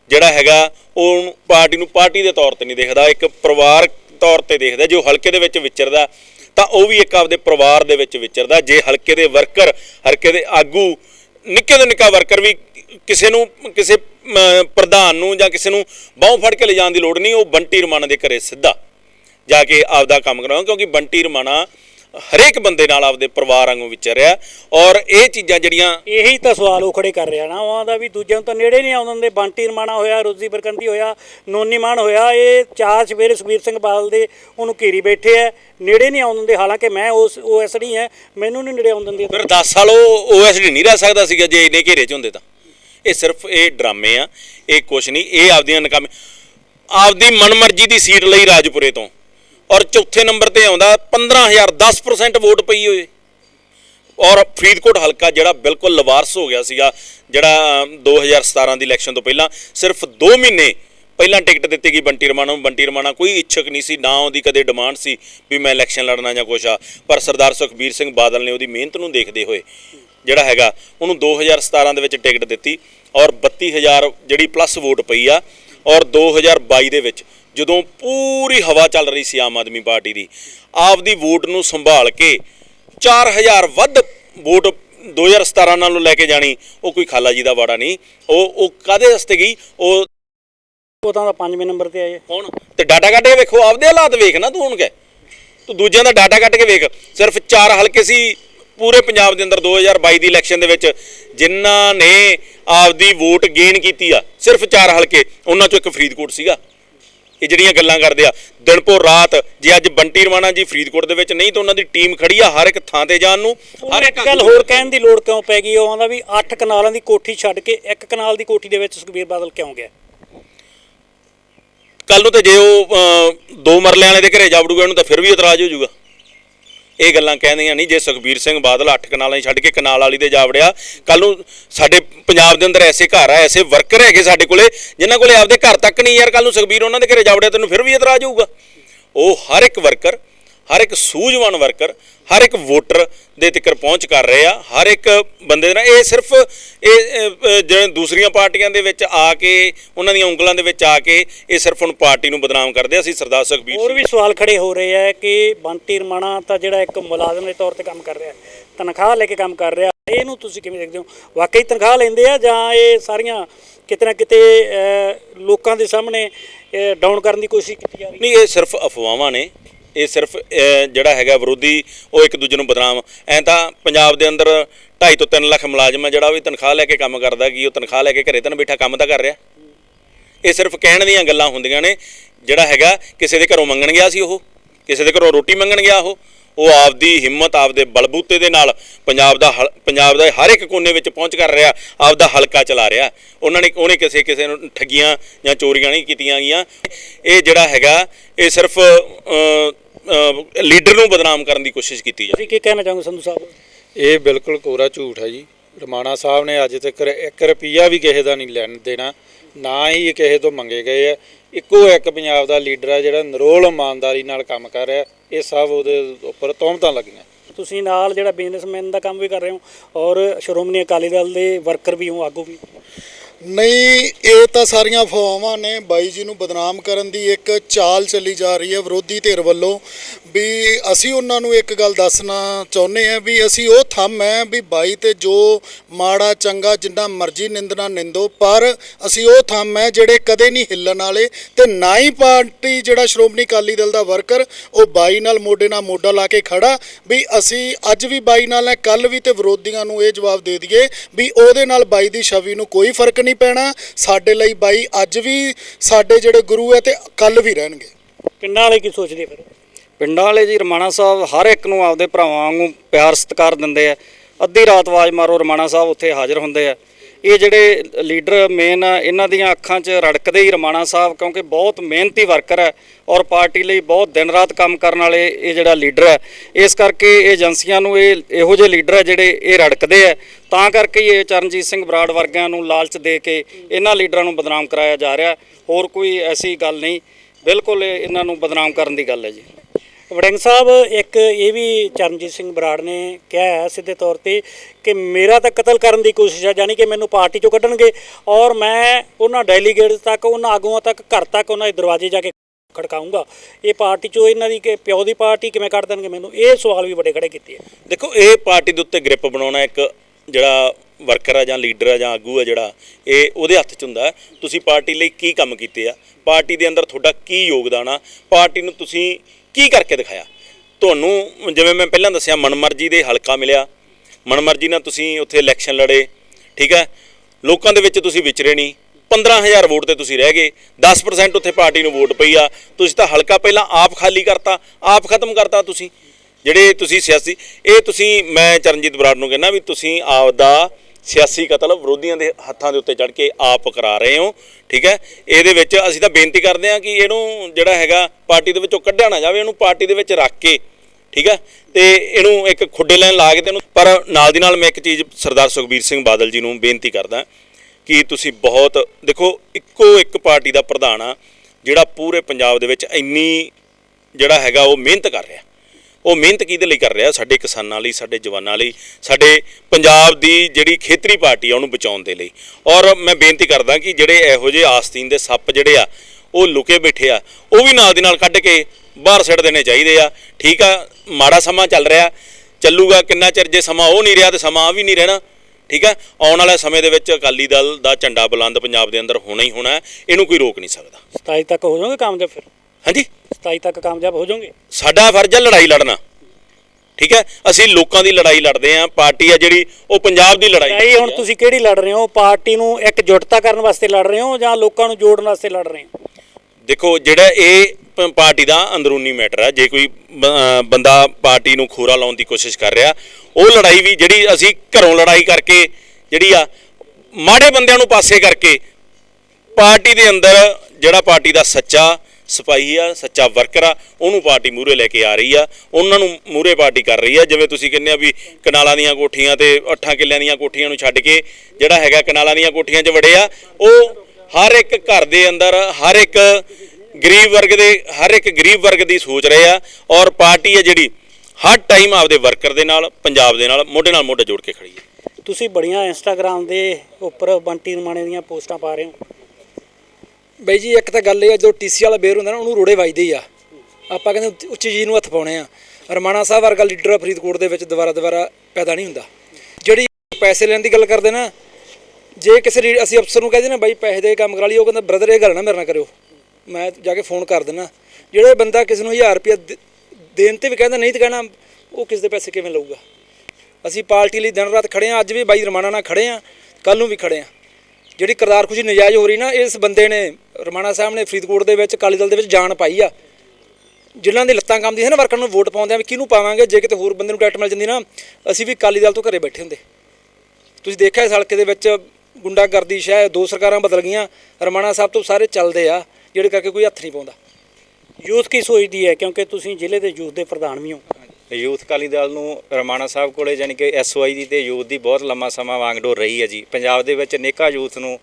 ਜਿਹੜਾ ਹੈਗਾ, ਉਹ ਪਾਰਟੀ ਨੂੰ ਪਾਰਟੀ ਦੇ ਤੌਰ ਤੇ ਨਹੀਂ ਦੇਖਦਾ, ਇੱਕ ਪਰਿਵਾਰ ਤੌਰ ਤੇ ਦੇਖਦਾ, ਜੋ ਹਲਕੇ ਦੇ ਵਿੱਚ ਵਿਚਰਦਾ, ਤਾਂ ਉਹ ਵੀ ਇੱਕ ਆਪਦੇ ਪਰਿਵਾਰ ਦੇ ਵਿੱਚ ਵਿਚਰਦਾ। ਜੇ ਹਲਕੇ ਦੇ ਵਰਕਰ, ਹਲਕੇ ਦੇ ਆਗੂ ਨਿੱਕੇ ਤੋਂ ਨਿੱਕਾ ਵਰਕਰ ਵੀ ਕਿਸੇ ਨੂੰ, ਕਿਸੇ ਪ੍ਰਧਾਨ ਨੂੰ ਜਾਂ ਕਿਸੇ ਨੂੰ ਬਾਹੋਂ ਫੜ ਕੇ ਲਿਜਾਣ ਦੀ ਲੋੜ ਨਹੀਂ, ਉਹ ਬੰਟੀ ਰਮਾਣਾ ਦੇ ਘਰੇ ਸਿੱਧਾ ਜਾ ਕੇ ਆਪਦਾ ਕੰਮ ਕਰਾਉਣਾ, ਕਿਉਂਕਿ ਬੰਟੀ ਰਮਾਣਾ ਹਰੇਕ ਬੰਦੇ ਨਾਲ ਆਪਦੇ ਪਰਿਵਾਰ ਵਾਂਗੂ ਵਿਚਰਿਆ ਔਰ ਇਹ ਚੀਜ਼ਾਂ ਜਿਹੜੀਆਂ ਇਹੀ ਤਾਂ ਸਵਾਲ ਉਹ ਖੜੇ ਕਰ ਰਿਹਾ ਨਾ ਉਹਨਾਂ ਦਾ ਵੀ ਦੂਜਿਆਂ ਨੂੰ ਤਾਂ ਨੇੜੇ ਨਹੀਂ ਆਉਂਦੇ ਬੰਟੀ ਰਮਾਣਾ ਹੋਇਆ ਰੋਜ਼ੀ ਬਰਕੰਦੀ ਹੋਇਆ ਨੋਨੀ ਮਾਨ ਹੋਇਆ ਇਹ ਚਾਰ ਸਵੇਰੇ ਸੁਖਬੀਰ ਸਿੰਘ ਬਾਦਲ ਦੇ ਉਹਨੂੰ ਘੇਰੀ ਬੈਠੇ ਐ ਨੇੜੇ ਨਹੀਂ ਆਉਣ ਦਿੰਦੇ ਹਾਲਾਂਕਿ ਮੈਂ ਉਸ ਓਐਸ ਨਹੀਂ ਹੈ ਮੈਨੂੰ ਨਹੀਂ ਨੇੜੇ ਆਉਣ ਦਿੰਦੇ ਫਿਰ 10 ਸਾਲ ਉਹ ਓਐਸਡੀ ਨਹੀਂ ਰਹਿ ਸਕਦਾ ਸੀਗਾ ਜੇ ਇਹਨੇ ਘੇਰੇ 'ਚ ਹੁੰਦੇ ਤਾਂ। ਇਹ ਸਿਰਫ ਇਹ ਡਰਾਮੇ ਆ ਇਹ ਕੁਛ ਨਹੀਂ ਇਹ ਆਪਦੀਆਂ ਨਕਾਮੀ ਆਪਦੀ ਮਨਮਰਜ਼ੀ ਦੀ ਸੀਟ ਲਈ ਰਾਜਪੁਰੇ ਤੋਂ। ਔਰ ਚੌਥੇ ਨੰਬਰ ਤੇ ਆਉਂਦਾ 15000 10% ਵੋਟ ਪਈ ਹੋਏ ਔਰ ਫਰੀਦਕੋਟ ਹਲਕਾ ਜਿਹੜਾ ਬਿਲਕੁਲ ਲਵਾਰਸ ਹੋ ਗਿਆ ਸੀਗਾ ਜਿਹੜਾ ਅਮ, 2017 ਦੀ ਇਲੈਕਸ਼ਨ ਤੋਂ ਪਹਿਲਾਂ ਸਿਰਫ 2 ਮਹੀਨੇ ਪਹਿਲਾਂ ਟਿਕਟ ਦਿੱਤੀ ਗਈ ਬੰਟੀ ਰਮਾਣਾ ਨੂੰ। ਬੰਟੀ ਰਮਾਣਾ ਕੋਈ ਇੱਛਕ ਨਹੀਂ ਸੀ ਨਾ ਉਹਦੀ ਕਦੇ ਡਿਮਾਂਡ ਸੀ ਵੀ ਮੈਂ ਇਲੈਕਸ਼ਨ ਲੜਨਾ ਜਾਂ ਕੁਛ ਆ। ਪਰ ਸਰਦਾਰ ਸੁਖਬੀਰ ਸਿੰਘ ਬਾਦਲ ਨੇ ਉਹਦੀ ਮਿਹਨਤ ਨੂੰ ਦੇਖਦੇ ਹੋਏ ਜਿਹੜਾ ਹੈਗਾ ਉਹਨੂੰ 2017 ਦੇ ਵਿੱਚ ਟਿਕਟ ਦਿੱਤੀ ਔਰ 32000 ਜਿਹੜੀ ਪਲੱਸ ਵੋਟ ਪਈ ਆ ਔਰ 2022 ਦੇ ਵਿੱਚ ਜਦੋਂ ਪੂਰੀ ਹਵਾ ਚੱਲ ਰਹੀ ਸੀ ਆਮ ਆਦਮੀ ਪਾਰਟੀ ਦੀ ਆਪਦੀ ਵੋਟ ਨੂੰ ਸੰਭਾਲ ਕੇ 4000 ਵੱਧ ਵੋਟ 2017 ਨਾਲੋਂ ਲੈ ਕੇ ਜਾਣੀ ਉਹ ਕੋਈ ਖਾਲਾ ਜੀ ਦਾ ਵਾੜਾ ਨਹੀਂ ਉਹ ਉਹ ਕਾਦੇ ਵਾਸਤੇ ਗਈ? ਉਹ ਉਹ ਤਾਂ ਪੰਜਵੇਂ ਨੰਬਰ ਤੇ ਆਏ ਹੁਣ ਤੇ ਡਾਟਾ ਕੱਢ ਕੇ ਵੇਖੋ ਆਪਦੇ ਹਾਲਾਤ ਵੇਖ ਨਾ ਤੂੰ ਹੁਣ ਕੇ ਤੂੰ ਦੂਜਿਆਂ ਦਾ ਡਾਟਾ ਕੱਢ ਕੇ ਵੇਖ ਸਿਰਫ 4 ਹਲਕੇ ਸੀ ਪੂਰੇ ਪੰਜਾਬ ਦੇ ਅੰਦਰ 2022 ਦੀ ਇਲੈਕਸ਼ਨ ਦੇ ਵਿੱਚ ਜਿਨ੍ਹਾਂ ਨੇ ਆਪਦੀ ਵੋਟ ਗੇਨ ਕੀਤੀ ਆ ਸਿਰਫ 4 ਹਲਕੇ ਉਹਨਾਂ ਚੋਂ ਇੱਕ ਫਰੀਦਕੋਟ ਸੀਗਾ। ਇਹ ਜਿਹੜੀਆਂ ਗੱਲਾਂ ਕਰਦੇ ਆ। ਦਿਨ ਪੋ ਰਾਤ ਜੇ ਅੱਜ ਬੰਟੀ ਰਵਾਣਾ ਜੀ ਫਰੀਦਕੋਟ ਦੇ ਵਿੱਚ ਨਹੀਂ ਤਾਂ ਉਹਨਾਂ ਦੀ ਟੀਮ ਖੜੀ ਆ ਹਰ ਇੱਕ ਥਾਂ ਤੇ ਜਾਣ ਨੂੰ ਹਰ ਇੱਕ ਗੱਲ ਹੋਰ ਕਹਿਣ ਦੀ ਲੋੜ ਕਿਉਂ ਪੈ ਗਈ? ਉਹ ਆਉਂਦਾ ਵੀ 8 ਕਨਾਲਾਂ ਦੀ ਕੋਠੀ ਛੱਡ ਕੇ ਇੱਕ ਕਨਾਲ ਦੀ ਕੋਠੀ ਦੇ ਵਿੱਚ ਸੁਖਬੀਰ ਬਾਦਲ ਕਿਉਂ ਗਿਆ? ਕੱਲ ਨੂੰ ਤੇ ਜੇ ਉਹ ਦੋ ਮਰਲੇ ਵਾਲੇ ਦੇ ਘਰੇ ਜਾ ਵੜੂਗਾ ਉਹਨੂੰ ਤਾਂ ਫਿਰ ਵੀ ਇਤਰਾਜ਼ ਹੋ ਜਾਊਗਾ। ਇਹ ਗੱਲਾਂ ਕਹਿੰਦੀਆਂ ਨਹੀਂ, ਜੇ ਸੁਖਬੀਰ ਸਿੰਘ ਬਾਦਲ ਅੱਠ ਕਨਾਲਾਂ ਹੀ ਛੱਡ ਕੇ ਕਨਾਲ ਵਾਲੀ ਦੇ ਜਾ ਵੜਿਆ ਕੱਲ ਨੂੰ ਸਾਡੇ ਪੰਜਾਬ ਦੇ ਅੰਦਰ ਐਸੇ ਘਰ ਆ, ਐਸੇ ਵਰਕਰ ਹੈਗੇ ਸਾਡੇ ਕੋਲੇ, ਜਿਨ੍ਹਾਂ ਕੋਲੇ ਆਪਦੇ ਘਰ ਤੱਕ ਨਹੀਂ ਯਾਰ ਕੱਲ ਨੂੰ ਸੁਖਬੀਰ ਉਹਨਾਂ ਦੇ ਘਰੇ ਜਾ ਵੜਿਆ, ਤੈਨੂੰ ਫਿਰ ਵੀ ਇਤਰਾਜ਼ ਹੋਊਗਾ। ਉਹ ਹਰ ਇੱਕ ਵਰਕਰ, ਹਰ ਇੱਕ ਸੂਝਵਾਨ ਵਰਕਰ ਹਰ ਇੱਕ ਵੋਟਰ ਦੇ ਤੱਕ ਪਹੁੰਚ ਕਰ ਰਹੇ ਆ ਹਰ ਇੱਕ ਬੰਦੇ ਦੇ ਨਾਲ ਇਹ ਸਿਰਫ ਇਹ ਜਿਹੜੇ ਦੂਸਰੀਆਂ ਪਾਰਟੀਆਂ ਦੇ ਵਿੱਚ ਆ ਕੇ ਉਹਨਾਂ ਦੀਆਂ ਉਂਗਲਾਂ ਦੇ ਵਿੱਚ ਆ ਕੇ ਇਹ ਸਿਰਫ ਹੁਣ ਪਾਰਟੀ ਨੂੰ ਬਦਨਾਮ ਕਰਦੇ ਆ ਅਸੀਂ ਸਰਦਾਰ ਸੁਖਬੀਰ ਹੋਰ ਵੀ ਸਵਾਲ ਖੜੇ ਹੋ ਰਹੇ ਆ ਕਿ ਬੰਟੀ ਰਮਾਣਾ ਤਾਂ ਜਿਹੜਾ ਇੱਕ ਮੁਲਾਜ਼ਮ ਦੇ ਤੌਰ ਤੇ ਕੰਮ ਕਰ ਰਿਹਾ ਤਨਖਾਹ ਲੈ ਕੇ ਕੰਮ ਕਰ ਰਿਹਾ ਇਹਨੂੰ ਤੁਸੀਂ ਕਿਵੇਂ ਦੇਖਦੇ ਹੋ? ਵਾਕਈ ਤਨਖਾਹ ਲੈਂਦੇ ਆ ਜਾਂ ਇਹ ਸਾਰੀਆਂ ਕਿਤੇ ਨਾ ਕਿਤੇ ਲੋਕਾਂ ਦੇ ਸਾਹਮਣੇ ਡਾਊਨ ਕਰਨ ਦੀ ਕੋਸ਼ਿਸ਼ ਕੀਤੀ ਜਾ ਰਹੀ ਨਹੀਂ ਇਹ ਸਿਰਫ ਅਫਵਾਹਾਂ ਨੇ। ਇਹ ਸਿਰਫ ਜਿਹੜਾ ਹੈਗਾ ਵਿਰੋਧੀ, ਉਹ ਇੱਕ ਦੂਜੇ ਨੂੰ ਬਦਨਾਮ। ਐਂ ਤਾਂ ਪੰਜਾਬ ਦੇ ਅੰਦਰ 2.5 ਤੋਂ 3 ਲੱਖ ਮੁਲਾਜ਼ਮ ਹੈ ਜਿਹੜਾ ਵੀ ਤਨਖਾਹ ਲੈ ਕੇ ਕੰਮ ਕਰਦਾ ਕੀ ਉਹ ਤਨਖਾਹ ਲੈ ਕੇ ਘਰੇ ਤਾਂ ਨਾ ਬੈਠਾ, ਕੰਮ ਤਾਂ ਕਰ ਰਿਹਾ। ਇਹ ਸਿਰਫ ਕਹਿਣ ਦੀਆਂ ਗੱਲਾਂ ਹੁੰਦੀਆਂ ਨੇ, ਜਿਹੜਾ ਹੈਗਾ ਕਿਸੇ ਦੇ ਘਰੋਂ ਮੰਗਣ ਗਿਆ ਸੀ ਉਹ, ਕਿਸੇ ਦੇ ਘਰੋਂ ਰੋਟੀ ਮੰਗਣ ਗਿਆ ਉਹ। ਉਹ ਆਪਦੀ ਹਿੰਮਤ ਆਪਦੇ ਬਲਬੂਤੇ ਦੇ ਨਾਲ ਪੰਜਾਬ ਦਾ ਹਲ- ਪੰਜਾਬ ਦਾ ਹਰ ਇੱਕ ਕੋਨੇ ਵਿੱਚ ਪਹੁੰਚ ਕਰ ਰਿਹਾ ਆਪਦਾ ਹਲਕਾ ਚਲਾ ਰਿਹਾ। ਉਹਨਾਂ ਨੇ ਉਹਨੇ ਕਿਸੇ ਕਿਸੇ ਨੂੰ ਠੱਗੀਆਂ ਜਾਂ ਚੋਰੀਆਂ ਨਹੀਂ ਕੀਤੀਆਂ ਗਈਆਂ। ਇਹ ਜਿਹੜਾ ਹੈਗਾ ਇਹ ਸਿਰਫ ਲੀਡਰ ਨੂੰ ਬਦਨਾਮ ਕਰਨ ਦੀ ਕੋਸ਼ਿਸ਼ ਕੀਤੀ ਜਾ ਤੁਸੀਂ ਕੀ ਕਹਿਣਾ ਚਾਹੋਗੇ ਸੰਧੂ ਸਾਹਿਬ? ਇਹ ਬਿਲਕੁਲ ਕੋਰਾ ਝੂਠ ਹੈ ਜੀ। ਰਮਾਣਾ ਸਾਹਿਬ ਨੇ ਅੱਜ ਤੱਕ 1 ਰੁਪਿਆ ਵੀ ਕਿਸੇ ਦਾ ਨਹੀਂ ਲੈਣ ਦੇਣਾ। ਨਾ ਹੀ ਕਿਸੇ ਤੋਂ ਮੰਗੇ ਗਏ ਆ। ਇੱਕੋ ਇੱਕ ਪੰਜਾਬ ਦਾ ਲੀਡਰ ਹੈ ਜਿਹੜਾ ਨਰੋਲ ਇਮਾਨਦਾਰੀ ਨਾਲ ਕੰਮ ਕਰ ਰਿਹਾ। ਇਹ ਸਭ ਉਹਦੇ ਉੱਪਰ ਤੌਮਤਾਂ ਲੱਗੀਆਂ। ਤੁਸੀਂ ਨਾਲ ਜਿਹੜਾ ਬਿਜ਼ਨਸਮੈਨ ਦਾ ਕੰਮ ਵੀ ਕਰ ਰਹੇ ਹੋ ਔਰ ਸ਼੍ਰੋਮਣੀ ਅਕਾਲੀ ਦਲ ਦੇ ਵਰਕਰ ਵੀ ਹੋ, ਆਗੂ ਵੀ। ਨਹੀਂ, ਇਹ ਤਾਂ ਸਾਰੀਆਂ ਅਫਵਾਹਾਂ ਨੇ। ਬਾਈ ਜੀ ਨੂੰ ਬਦਨਾਮ ਕਰਨ ਦੀ ਇੱਕ ਚਾਲ ਚੱਲੀ ਜਾ ਰਹੀ ਹੈ ਵਿਰੋਧੀ ਧਿਰ ਵੱਲੋਂ। ਵੀ ਅਸੀਂ ਉਹਨਾਂ ਨੂੰ ਇੱਕ ਗੱਲ ਦੱਸਣਾ ਚਾਹੁੰਦੇ ਹਾਂ ਵੀ ਅਸੀਂ ਉਹ ਥੰਮ ਹੈ ਵੀ ਬਾਈ ਤੇ ਜੋ ਮਾੜਾ, ਚੰਗਾ, ਜਿੰਨਾ ਮਰਜ਼ੀ ਨਿੰਦਣਾ ਨਿੰਦੋ, ਪਰ ਅਸੀਂ ਉਹ ਥੰਮ ਹੈ ਜਿਹੜੇ ਕਦੇ ਨਹੀਂ ਹਿੱਲਣ ਵਾਲੇ ਤੇ ਨਾ ਹੀ ਪਾਰਟੀ ਜਿਹੜਾ ਸ਼੍ਰੋਮਣੀ ਅਕਾਲੀ ਦਲ ਦਾ ਵਰਕਰ, ਉਹ ਬਾਈ ਨਾਲ ਮੋਢੇ ਨਾਲ ਮੋਢਾ ਲਾ ਕੇ ਖੜਾ ਵੀ ਅਸੀਂ ਅੱਜ ਵੀ ਬਾਈ ਨਾਲ ਹੈ ਕੱਲ ਵੀ ਤੇ ਵਿਰੋਧੀਆਂ ਨੂੰ ਇਹ ਜਵਾਬ ਦੇ ਦਈਏ ਵੀ ਉਹਦੇ ਨਾਲ ਬਾਈ ਦੀ ਛਵੀ ਨੂੰ ਕੋਈ ਫ਼ਰਕ ਨਹੀਂ ਪੈਣਾ ਸਾਡੇ ਲਈ ਬਾਈ ਅੱਜ ਵੀ ਸਾਡੇ ਜਿਹੜੇ ਗੁਰੂ ਹੈ ਤੇ ਕੱਲ ਵੀ ਰਹਿਣਗੇ। ਪਿੰਡਾਂ ਵਾਲੇ ਕੀ ਸੋਚਦੇ ਫਿਰ? ਪਿੰਡਾਂ ਵਾਲੇ ਜੀ ਰਮਾਣਾ ਸਾਹਿਬ ਹਰ ਇੱਕ ਨੂੰ ਆਪਦੇ ਭਰਾਵਾਂ ਵਾਂਗੂ ਪਿਆਰ ਸਤਿਕਾਰ ਦਿੰਦੇ ਆ। ਅੱਧੀ ਰਾਤ ਆਵਾਜ਼ ਮਾਰੋ ਰਮਾਣਾ ਸਾਹਿਬ ਉੱਥੇ ਹਾਜ਼ਰ ਹੁੰਦੇ ਆ। ਇਹ ਜਿਹੜੇ ਲੀਡਰ ਮੇਨ ਇਹਨਾਂ ਦੀਆਂ ਅੱਖਾਂ 'ਚ ਰੜਕਦੇ ਹੀ ਰਮਾਣਾ ਸਾਹਿਬ, ਕਿਉਂਕਿ ਬਹੁਤ ਮਿਹਨਤੀ ਵਰਕਰ ਹੈ ਔਰ ਪਾਰਟੀ ਲਈ ਬਹੁਤ ਦਿਨ ਰਾਤ ਕੰਮ ਕਰਨ ਵਾਲੇ ਇਹ ਜਿਹੜਾ ਲੀਡਰ ਹੈ। ਇਸ ਕਰਕੇ ਇਹ ਏਜੰਸੀਆਂ ਨੂੰ ਇਹ ਇਹੋ ਜਿਹੇ ਲੀਡਰ ਹੈ ਜਿਹੜੇ ਇਹ ਰੜਕਦੇ ਆ ਤਾਂ ਕਰਕੇ ਹੀ ਇਹ ਚਰਨਜੀਤ ਸਿੰਘ ਬਰਾੜ ਵਰਗਿਆਂ ਨੂੰ ਲਾਲਚ ਦੇ ਕੇ ਇਹਨਾਂ ਲੀਡਰਾਂ ਨੂੰ ਬਦਨਾਮ ਕਰਾਇਆ ਜਾ ਰਿਹਾ। ਹੋਰ ਕੋਈ ਐਸੀ ਗੱਲ ਨਹੀਂ। ਬਿਲਕੁਲ ਇਹ ਇਹਨਾਂ ਨੂੰ ਬਦਨਾਮ ਕਰਨ ਦੀ ਗੱਲ ਹੈ ਜੀ। ਵੜਿੰਗ ਸਾਹਿਬ, ਇੱਕ ਇਹ ਵੀ ਚਰਨਜੀਤ ਸਿੰਘ ਬਰਾੜ ਨੇ ਕਿਹਾ ਹੈ ਸਿੱਧੇ ਤੌਰ ਤੇ ਕਿ ਮੇਰਾ ਤਾਂ ਕਤਲ ਕਰਨ ਦੀ ਕੋਸ਼ਿਸ਼ ਹੈ ਯਾਨੀ ਕਿ ਮੈਨੂੰ ਪਾਰਟੀ ਚੋਂ ਕੱਢਣਗੇ ਔਰ ਮੈਂ ਉਹਨਾਂ ਡੈਲੀਗੇਟਸ ਤੱਕ, ਉਹਨਾਂ ਆਗੂਆਂ ਤੱਕ, ਘਰ ਤੱਕ ਉਹਨਾਂ ਦੇ ਦਰਵਾਜ਼ੇ ਜਾ ਕੇ ਖੜਕਾਉਂਗਾ। ਇਹ ਪਾਰਟੀ ਚੋਂ ਇਹਨਾਂ ਦੀ ਕਿ ਪਿਓ ਦੀ ਪਾਰਟੀ ਕਿਵੇਂ ਕੱਢ ਦੇਣਗੇ ਮੈਨੂੰ, ਇਹ ਸਵਾਲ ਵੀ ਬੜੇ ਖੜੇ ਕੀਤੇ ਆ। ਦੇਖੋ, ਇਹ ਪਾਰਟੀ ਦੇ ਉੱਤੇ ਗ੍ਰਿਪ ਬਣਾਉਣਾ ਇੱਕ ਜਿਹੜਾ ਵਰਕਰ ਆ ਜਾਂ ਲੀਡਰ ਆ ਜਾਂ ਆਗੂ ਆ ਜਿਹੜਾ, ਇਹ ਉਹਦੇ ਹੱਥ 'ਚ ਹੁੰਦਾ। ਤੁਸੀਂ ਪਾਰਟੀ ਲਈ ਕੀ ਕੰਮ ਕੀਤੇ ਆ? ਪਾਰਟੀ ਦੇ ਅੰਦਰ ਤੁਹਾਡਾ ਕੀ ਯੋਗਦਾਨ ਆ? ਪਾਰਟੀ ਨੂੰ ਤੁਸੀਂ ਕੀ ਕਰਕੇ ਦਿਖਾਇਆ? ਤੁਹਾਨੂੰ, ਜਿਵੇਂ ਮੈਂ ਪਹਿਲਾਂ ਦੱਸਿਆ, ਮਨਮਰਜੀ ਦੇ ਹਲਕਾ ਮਿਲਿਆ। ਮਨਮਰਜੀ ਨਾਲ ਤੁਸੀਂ ਉੱਥੇ ਇਲੈਕਸ਼ਨ ਲੜੇ, ਠੀਕ ਹੈ? ਲੋਕਾਂ ਦੇ ਵਿੱਚ ਤੁਸੀਂ ਵਿਚਰੇ ਨਹੀਂ। 15000 ਵੋਟ ਤੇ ਤੁਸੀਂ ਰਹਿ ਗਏ। 10% ਉੱਥੇ ਪਾਰਟੀ ਨੂੰ ਵੋਟ ਪਈ ਆ। ਤੁਸੀਂ ਤਾਂ ਹਲਕਾ ਪਹਿਲਾਂ ਆਪ ਖਾਲੀ ਕਰਤਾ, ਆਪ ਖਤਮ ਕਰਤਾ ਤੁਸੀਂ। ਜਿਹੜੇ ਤੁਸੀਂ ਸਿਆਸੀ, ਇਹ ਤੁਸੀਂ, ਮੈਂ ਚਰਨਜੀਤ ਬਰਾੜ ਨੂੰ ਕਹਿੰਦਾ ਵੀ ਤੁਸੀਂ ਆਪ ਦਾ ਸਿਆਸੀ ਕਤਲ ਵਿਰੋਧੀਆਂ ਦੇ ਹੱਥਾਂ ਦੇ ਉੱਤੇ ਚੜ ਕੇ ਆਪ ਕਰਾ ਰਹੇ ਹੋ, ਠੀਕ ਹੈ? ਇਹਦੇ ਵਿੱਚ ਅਸੀਂ ਤਾਂ ਬੇਨਤੀ ਕਰਦੇ ਹਾਂ ਕਿ ਇਹਨੂੰ ਜਿਹੜਾ ਹੈਗਾ ਪਾਰਟੀ ਦੇ ਵਿੱਚੋਂ ਕੱਢਿਆ ਨਾ ਜਾਵੇ, ਇਹਨੂੰ ਪਾਰਟੀ ਦੇ ਵਿੱਚ ਰੱਖ ਕੇ, ਠੀਕ ਹੈ? ਤੇ ਇਹਨੂੰ ਇੱਕ ਖੁੱਡੇ ਲੈਣ ਲਾ ਕੇ ਤੈਨੂੰ ਪਰ ਨਾਲ ਦੀ ਨਾਲ ਮੈਂ ਇੱਕ ਚੀਜ਼ ਸਰਦਾਰ ਸੁਖਬੀਰ ਸਿੰਘ ਬਾਦਲ ਜੀ ਨੂੰ ਬੇਨਤੀ ਕਰਦਾ ਕਿ ਤੁਸੀਂ ਬਹੁਤ, ਦੇਖੋ, ਇੱਕੋ ਇੱਕ ਪਾਰਟੀ ਦਾ ਪ੍ਰਧਾਨ ਆ, ਜਿਹੜਾ ਪੂਰੇ ਪੰਜਾਬ ਦੇ ਵਿੱਚ ਇੰਨੀ ਜਿਹੜਾ ਹੈਗਾ ਉਹ ਮਿਹਨਤ ਕਰ ਰਿਹਾ। ਉਹ ਮਿਹਨਤ ਕਿਹਦੇ ਲਈ ਕਰ ਰਿਹਾ? ਸਾਡੇ ਕਿਸਾਨਾਂ ਲਈ, ਸਾਡੇ ਜਵਾਨਾਂ ਲਈ, ਸਾਡੇ ਪੰਜਾਬ ਦੀ ਜਿਹੜੀ ਖੇਤਰੀ ਪਾਰਟੀ ਆ ਉਹਨੂੰ ਬਚਾਉਣ ਦੇ ਲਈ। ਔਰ ਮੈਂ ਬੇਨਤੀ ਕਰਦਾ ਕਿ ਜਿਹੜੇ ਇਹੋ ਜਿਹੇ ਆਸਤੀਨ ਦੇ ਸੱਪ ਜਿਹੜੇ ਆ, ਉਹ ਲੁਕੇ ਬੈਠੇ ਆ, ਉਹ ਵੀ ਨਾਲ ਦੀ ਨਾਲ ਕੱਢ ਕੇ ਬਾਹਰ ਸਿੱਟ ਦੇਣੇ ਚਾਹੀਦੇ ਆ। ਠੀਕ ਆ, ਮਾੜਾ ਸਮਾਂ ਚੱਲ ਰਿਹਾ, ਚੱਲੂਗਾ ਕਿੰਨਾ ਚਿਰ, ਜੇ ਸਮਾਂ ਉਹ ਨਹੀਂ ਰਿਹਾ ਤੇ ਸਮਾਂ ਆ ਵੀ ਨਹੀਂ ਰਹਿਣਾ। ਠੀਕ ਹੈ ਆਉਣ ਵਾਲੇ ਸਮੇਂ ਦੇ ਵਿੱਚ ਅਕਾਲੀ ਦਲ ਦਾ ਝੰਡਾ ਬੁਲੰਦ ਪੰਜਾਬ ਦੇ ਅੰਦਰ ਹੋਣਾ ਹੀ ਹੋਣਾ, ਇਹਨੂੰ ਕੋਈ ਰੋਕ ਨਹੀਂ ਸਕਦਾ। 27 ਤੱਕ ਹੋ ਜਾਓਗੇ ਕਾਮਯਾਬ ਫਿਰ? ਹਾਂਜੀ? 27 ਤੱਕ ਕਾਮਯਾਬ ਹੋ ਜਾਓਗੇ? ਸਾਡਾ ਫਰਜ਼ ਹੈ ਲੜਾਈ ਲੜਨਾ। ਠੀਕ ਹੈ? ਅਸੀਂ ਲੋਕਾਂ ਦੀ ਲੜਾਈ ਲੜਦੇ ਆਂ ਪਾਰਟੀ ਆ ਜਿਹੜੀ ਉਹ ਪੰਜਾਬ ਦੀ ਲੜਾਈ ਲੜਾਈ ਹੁਣ ਤੁਸੀਂ ਕਿਹੜੀ ਲੜ ਰਹੇ ਹੋ? ਪਾਰਟੀ ਨੂੰ ਇਕਜੁੱਟਤਾ ਕਰਨ ਵਾਸਤੇ ਲੜ ਰਹੇ ਹੋ ਜਾਂ ਲੋਕਾਂ ਨੂੰ ਜੋੜਨ ਵਾਸਤੇ ਲੜ ਰਹੇ ਹੋ? ਦੇਖੋ ਜਿਹੜਾ ਇਹ ਪ- ਪਾਰਟੀ ਦਾ ਅੰਦਰੂਨੀ ਮੈਟਰ ਹੈ ਜੇ ਕੋਈ ਬ- ਬੰਦਾ ਪਾਰਟੀ ਨੂੰ ਖੋਰਾ ਲਾਉਣ ਦੀ ਕੋਸ਼ਿਸ਼ ਕਰ ਰਿਹਾ ਉਹ ਲੜਾਈ ਵੀ ਜਿਹੜੀ ਅਸੀਂ ਘਰੋਂ ਲੜਾਈ ਕਰਕੇ ਜਿਹੜੀ ਆ ਮਾੜੇ ਬੰਦਿਆਂ ਨੂੰ ਪਾਸੇ ਕਰਕੇ ਪਾਰਟੀ ਦੇ ਅੰਦਰ ਜਿਹੜਾ ਪਾਰਟੀ ਦਾ ਸੱਚਾ ਸਿਪਾਹੀ ਆ, ਸੱਚਾ ਵਰਕਰ ਆ, ਉਹਨੂੰ ਪਾਰਟੀ ਮੂਹਰੇ ਲੈ ਕੇ ਆ ਰਹੀ ਆ। ਉਹਨਾਂ ਨੂੰ ਮੂਹਰੇ ਪਾਰਟੀ ਕਰ ਰਹੀ ਆ, ਜਿਵੇਂ ਤੁਸੀਂ ਕਹਿੰਦੇ ਆ ਵੀ ਕਨਾਲਾਂ ਦੀਆਂ ਕੋਠੀਆਂ ਤੇ ਅੱਠਾਂ ਕਿੱਲਿਆਂ ਦੀਆਂ ਕੋਠੀਆਂ ਨੂੰ ਛੱਡ ਕੇ ਜਿਹੜਾ ਹੈਗਾ ਕਨਾਲਾਂ ਦੀਆਂ ਕੋਠੀਆਂ 'ਚ ਵੜੇ ਆ, ਉਹ ਹਰ ਇੱਕ ਘਰ ਦੇ ਅੰਦਰ ਹਰ ਇੱਕ ਗਰੀਬ ਵਰਗ ਦੇ, ਹਰ ਇੱਕ ਗਰੀਬ ਵਰਗ ਦੀ ਸੋਚ ਰਹੇ ਆ ਔਰ ਪਾਰਟੀ ਆ ਜਿਹੜੀ ਹਰ ਟਾਈਮ ਆਪਦੇ ਵਰਕਰ ਦੇ ਨਾਲ, ਪੰਜਾਬ ਦੇ ਨਾਲ, ਮੋਢੇ ਨਾਲ ਮੋਢਾ ਜੋੜ ਕੇ ਖੜੀ ਹੈ। ਤੁਸੀਂ ਬੜੀਆਂ ਇੰਸਟਾਗ੍ਰam ਦੇ ਉੱਪਰ ਬੰਟੀ ਰਮਾਣੇ ਦੀਆਂ ਪੋਸਟਾਂ ਪਾ ਰਹੇ ਹੋ। ਬਈ ਜੀ, ਇੱਕ ਤਾਂ ਗੱਲ ਇਹ ਆ ਜੋ ਟੀਸੀ ਵਾਲਾ ਬੇਰ ਹੁੰਦਾ ਨਾ, ਉਹਨੂੰ ਰੋੜੇ ਵੱਜਦੇ ਹੀ ਆ। ਆਪਾਂ ਕਹਿੰਦੇ ਉੱਚੀ ਚੀਜ਼ ਨੂੰ ਹੱਥ ਪਾਉਣੇ ਆ। ਰਮਾਣਾ ਸਾਹਿਬ ਵਰਗਾ ਲੀਡਰ ਫਰੀਦਕੋਟ ਦੇ ਵਿੱਚ, ਦੁਬਾਰਾ ਦੁਬਾਰਾ ਪੈਦਾ ਨਹੀਂ ਹੁੰਦਾ। ਜਿਹੜੀ ਪੈਸੇ ਲੈਣ ਦੀ ਗੱਲ ਕਰਦੇ ਨਾ, ਜੇ ਕਿਸੇ ਲੀ- ਅਸੀਂ ਅਫਸਰ ਨੂੰ ਕਹਦੇ ਨਾ, ਬਾਈ ਪੈਸੇ ਦੇ ਕੰਮ ਕਰਾ ਲਈ ਉਹ ਕਹਿੰਦਾ ਬ੍ਰਦਰ ਇਹ ਗੱਲ ਨਾ ਮੇਰੇ ਨਾਲ ਕਰਿਓ। ਮੈਂ ਜਾ ਕੇ ਫੋਨ ਕਰ ਦਿੰਦਾ। ਜਿਹੜੇ ਬੰਦਾ ਕਿਸੇ ਨੂੰ 1000 ਰੁਪਇਆ ਦੇ- ਦੇਣ ਤੇ ਵੀ ਕਹਿੰਦਾ, ਨਹੀਂ ਤੇ ਕਹਿਣਾ, ਉਹ ਕਿਸ ਦੇ ਪੈਸੇ ਕਿਵੇਂ ਲਊਗਾ? ਅਸੀਂ ਪਾਰਟੀ ਲਈ ਦਿਨ ਰਾਤ ਖੜੇ ਆ, ਅੱਜ ਵੀ ਬਾਈ ਰਮਾਣਾ ਨਾਲ ਖੜੇ ਆ ਕੱਲ ਨੂੰ ਵੀ ਖੜੇ ਆ। ਜਿਹੜੀ ਕਰਤਾਰ ਖੁਸ਼ੀ ਨਜਾਇਜ਼ ਹੋ ਰਹੀ ਨਾ, ਇਸ ਬੰਦੇ ਨੇ ਰਮਾਣਾ ਸਾਹਿਬ ਨੇ ਫਰੀਦਕੋਟ ਦੇ ਵਿੱਚ, ਅਕਾਲੀ ਦਲ ਦੇ ਵਿੱਚ ਜਾਨ ਪਾਈ ਆ। ਜਿਨ੍ਹਾਂ ਦੀ ਲੱਤਾਂ ਕੰਮਦੀਆਂ ਸੀ ਨਾ, ਵਰਕਰ ਨੂੰ ਵੋਟ ਪਾਉਂਦੇ ਆ ਵੀ ਕਿਹਨੂੰ ਪਾਵਾਂਗੇ? ਜੇ ਕਿਤੇ ਹੋਰ ਬੰਦੇ ਨੂੰ ਟਿਕਟ ਮਿਲ ਜਾਂਦੀ ਨਾ, ਅਸੀਂ ਵੀ ਅਕਾਲੀ ਦਲ ਤੋਂ ਘਰੇ ਬੈਠੇ ਹੁੰਦੇ। ਤੁਸੀਂ ਦੇਖਿਆ ਇਸ ਹਲਕੇ ਦੇ ਵਿੱਚ ਗੁੰਡਾਗਰਦੀ ਸ਼ਾਇ ਦੋ ਸਰਕਾਰਾਂ ਬਦਲ ਗਈਆਂ, ਰਮਾਣਾ ਸਾਹਿਬ ਤੋਂ ਸਾਰੇ ਚੱਲਦੇ ਆ, ਜਿਹੜੇ ਕਰਕੇ ਕੋਈ ਹੱਥ ਨਹੀਂ ਪਾਉਂਦਾ। ਯੂਥ ਕੀ ਸੋਚਦੀ ਹੈ? ਕਿਉਂਕਿ ਤੁਸੀਂ ਜ਼ਿਲ੍ਹੇ ਦੇ ਯੂਥ ਦੇ ਪ੍ਰਧਾਨ ਵੀ ਹੋ। ਯੂਥ ਅਕਾਲੀ ਦਲ ਨੂੰ ਰਮਾਣਾ ਸਾਹਿਬ ਕੋਲੇ, ਯਾਨੀ ਕਿ ਐਸਓਆਈ ਦੀ ਤੇ ਯੂਥ ਦੀ ਬਹੁਤ ਲੰਮਾ ਸਮਾਂ ਵਾਂਗਡੋਰ ਰਹੀ ਹੈ ਜੀ। ਪੰਜਾਬ ਦੇ ਵਿੱਚ ਅਨੇਕਾਂ ਯੂਥ ਨੂੰ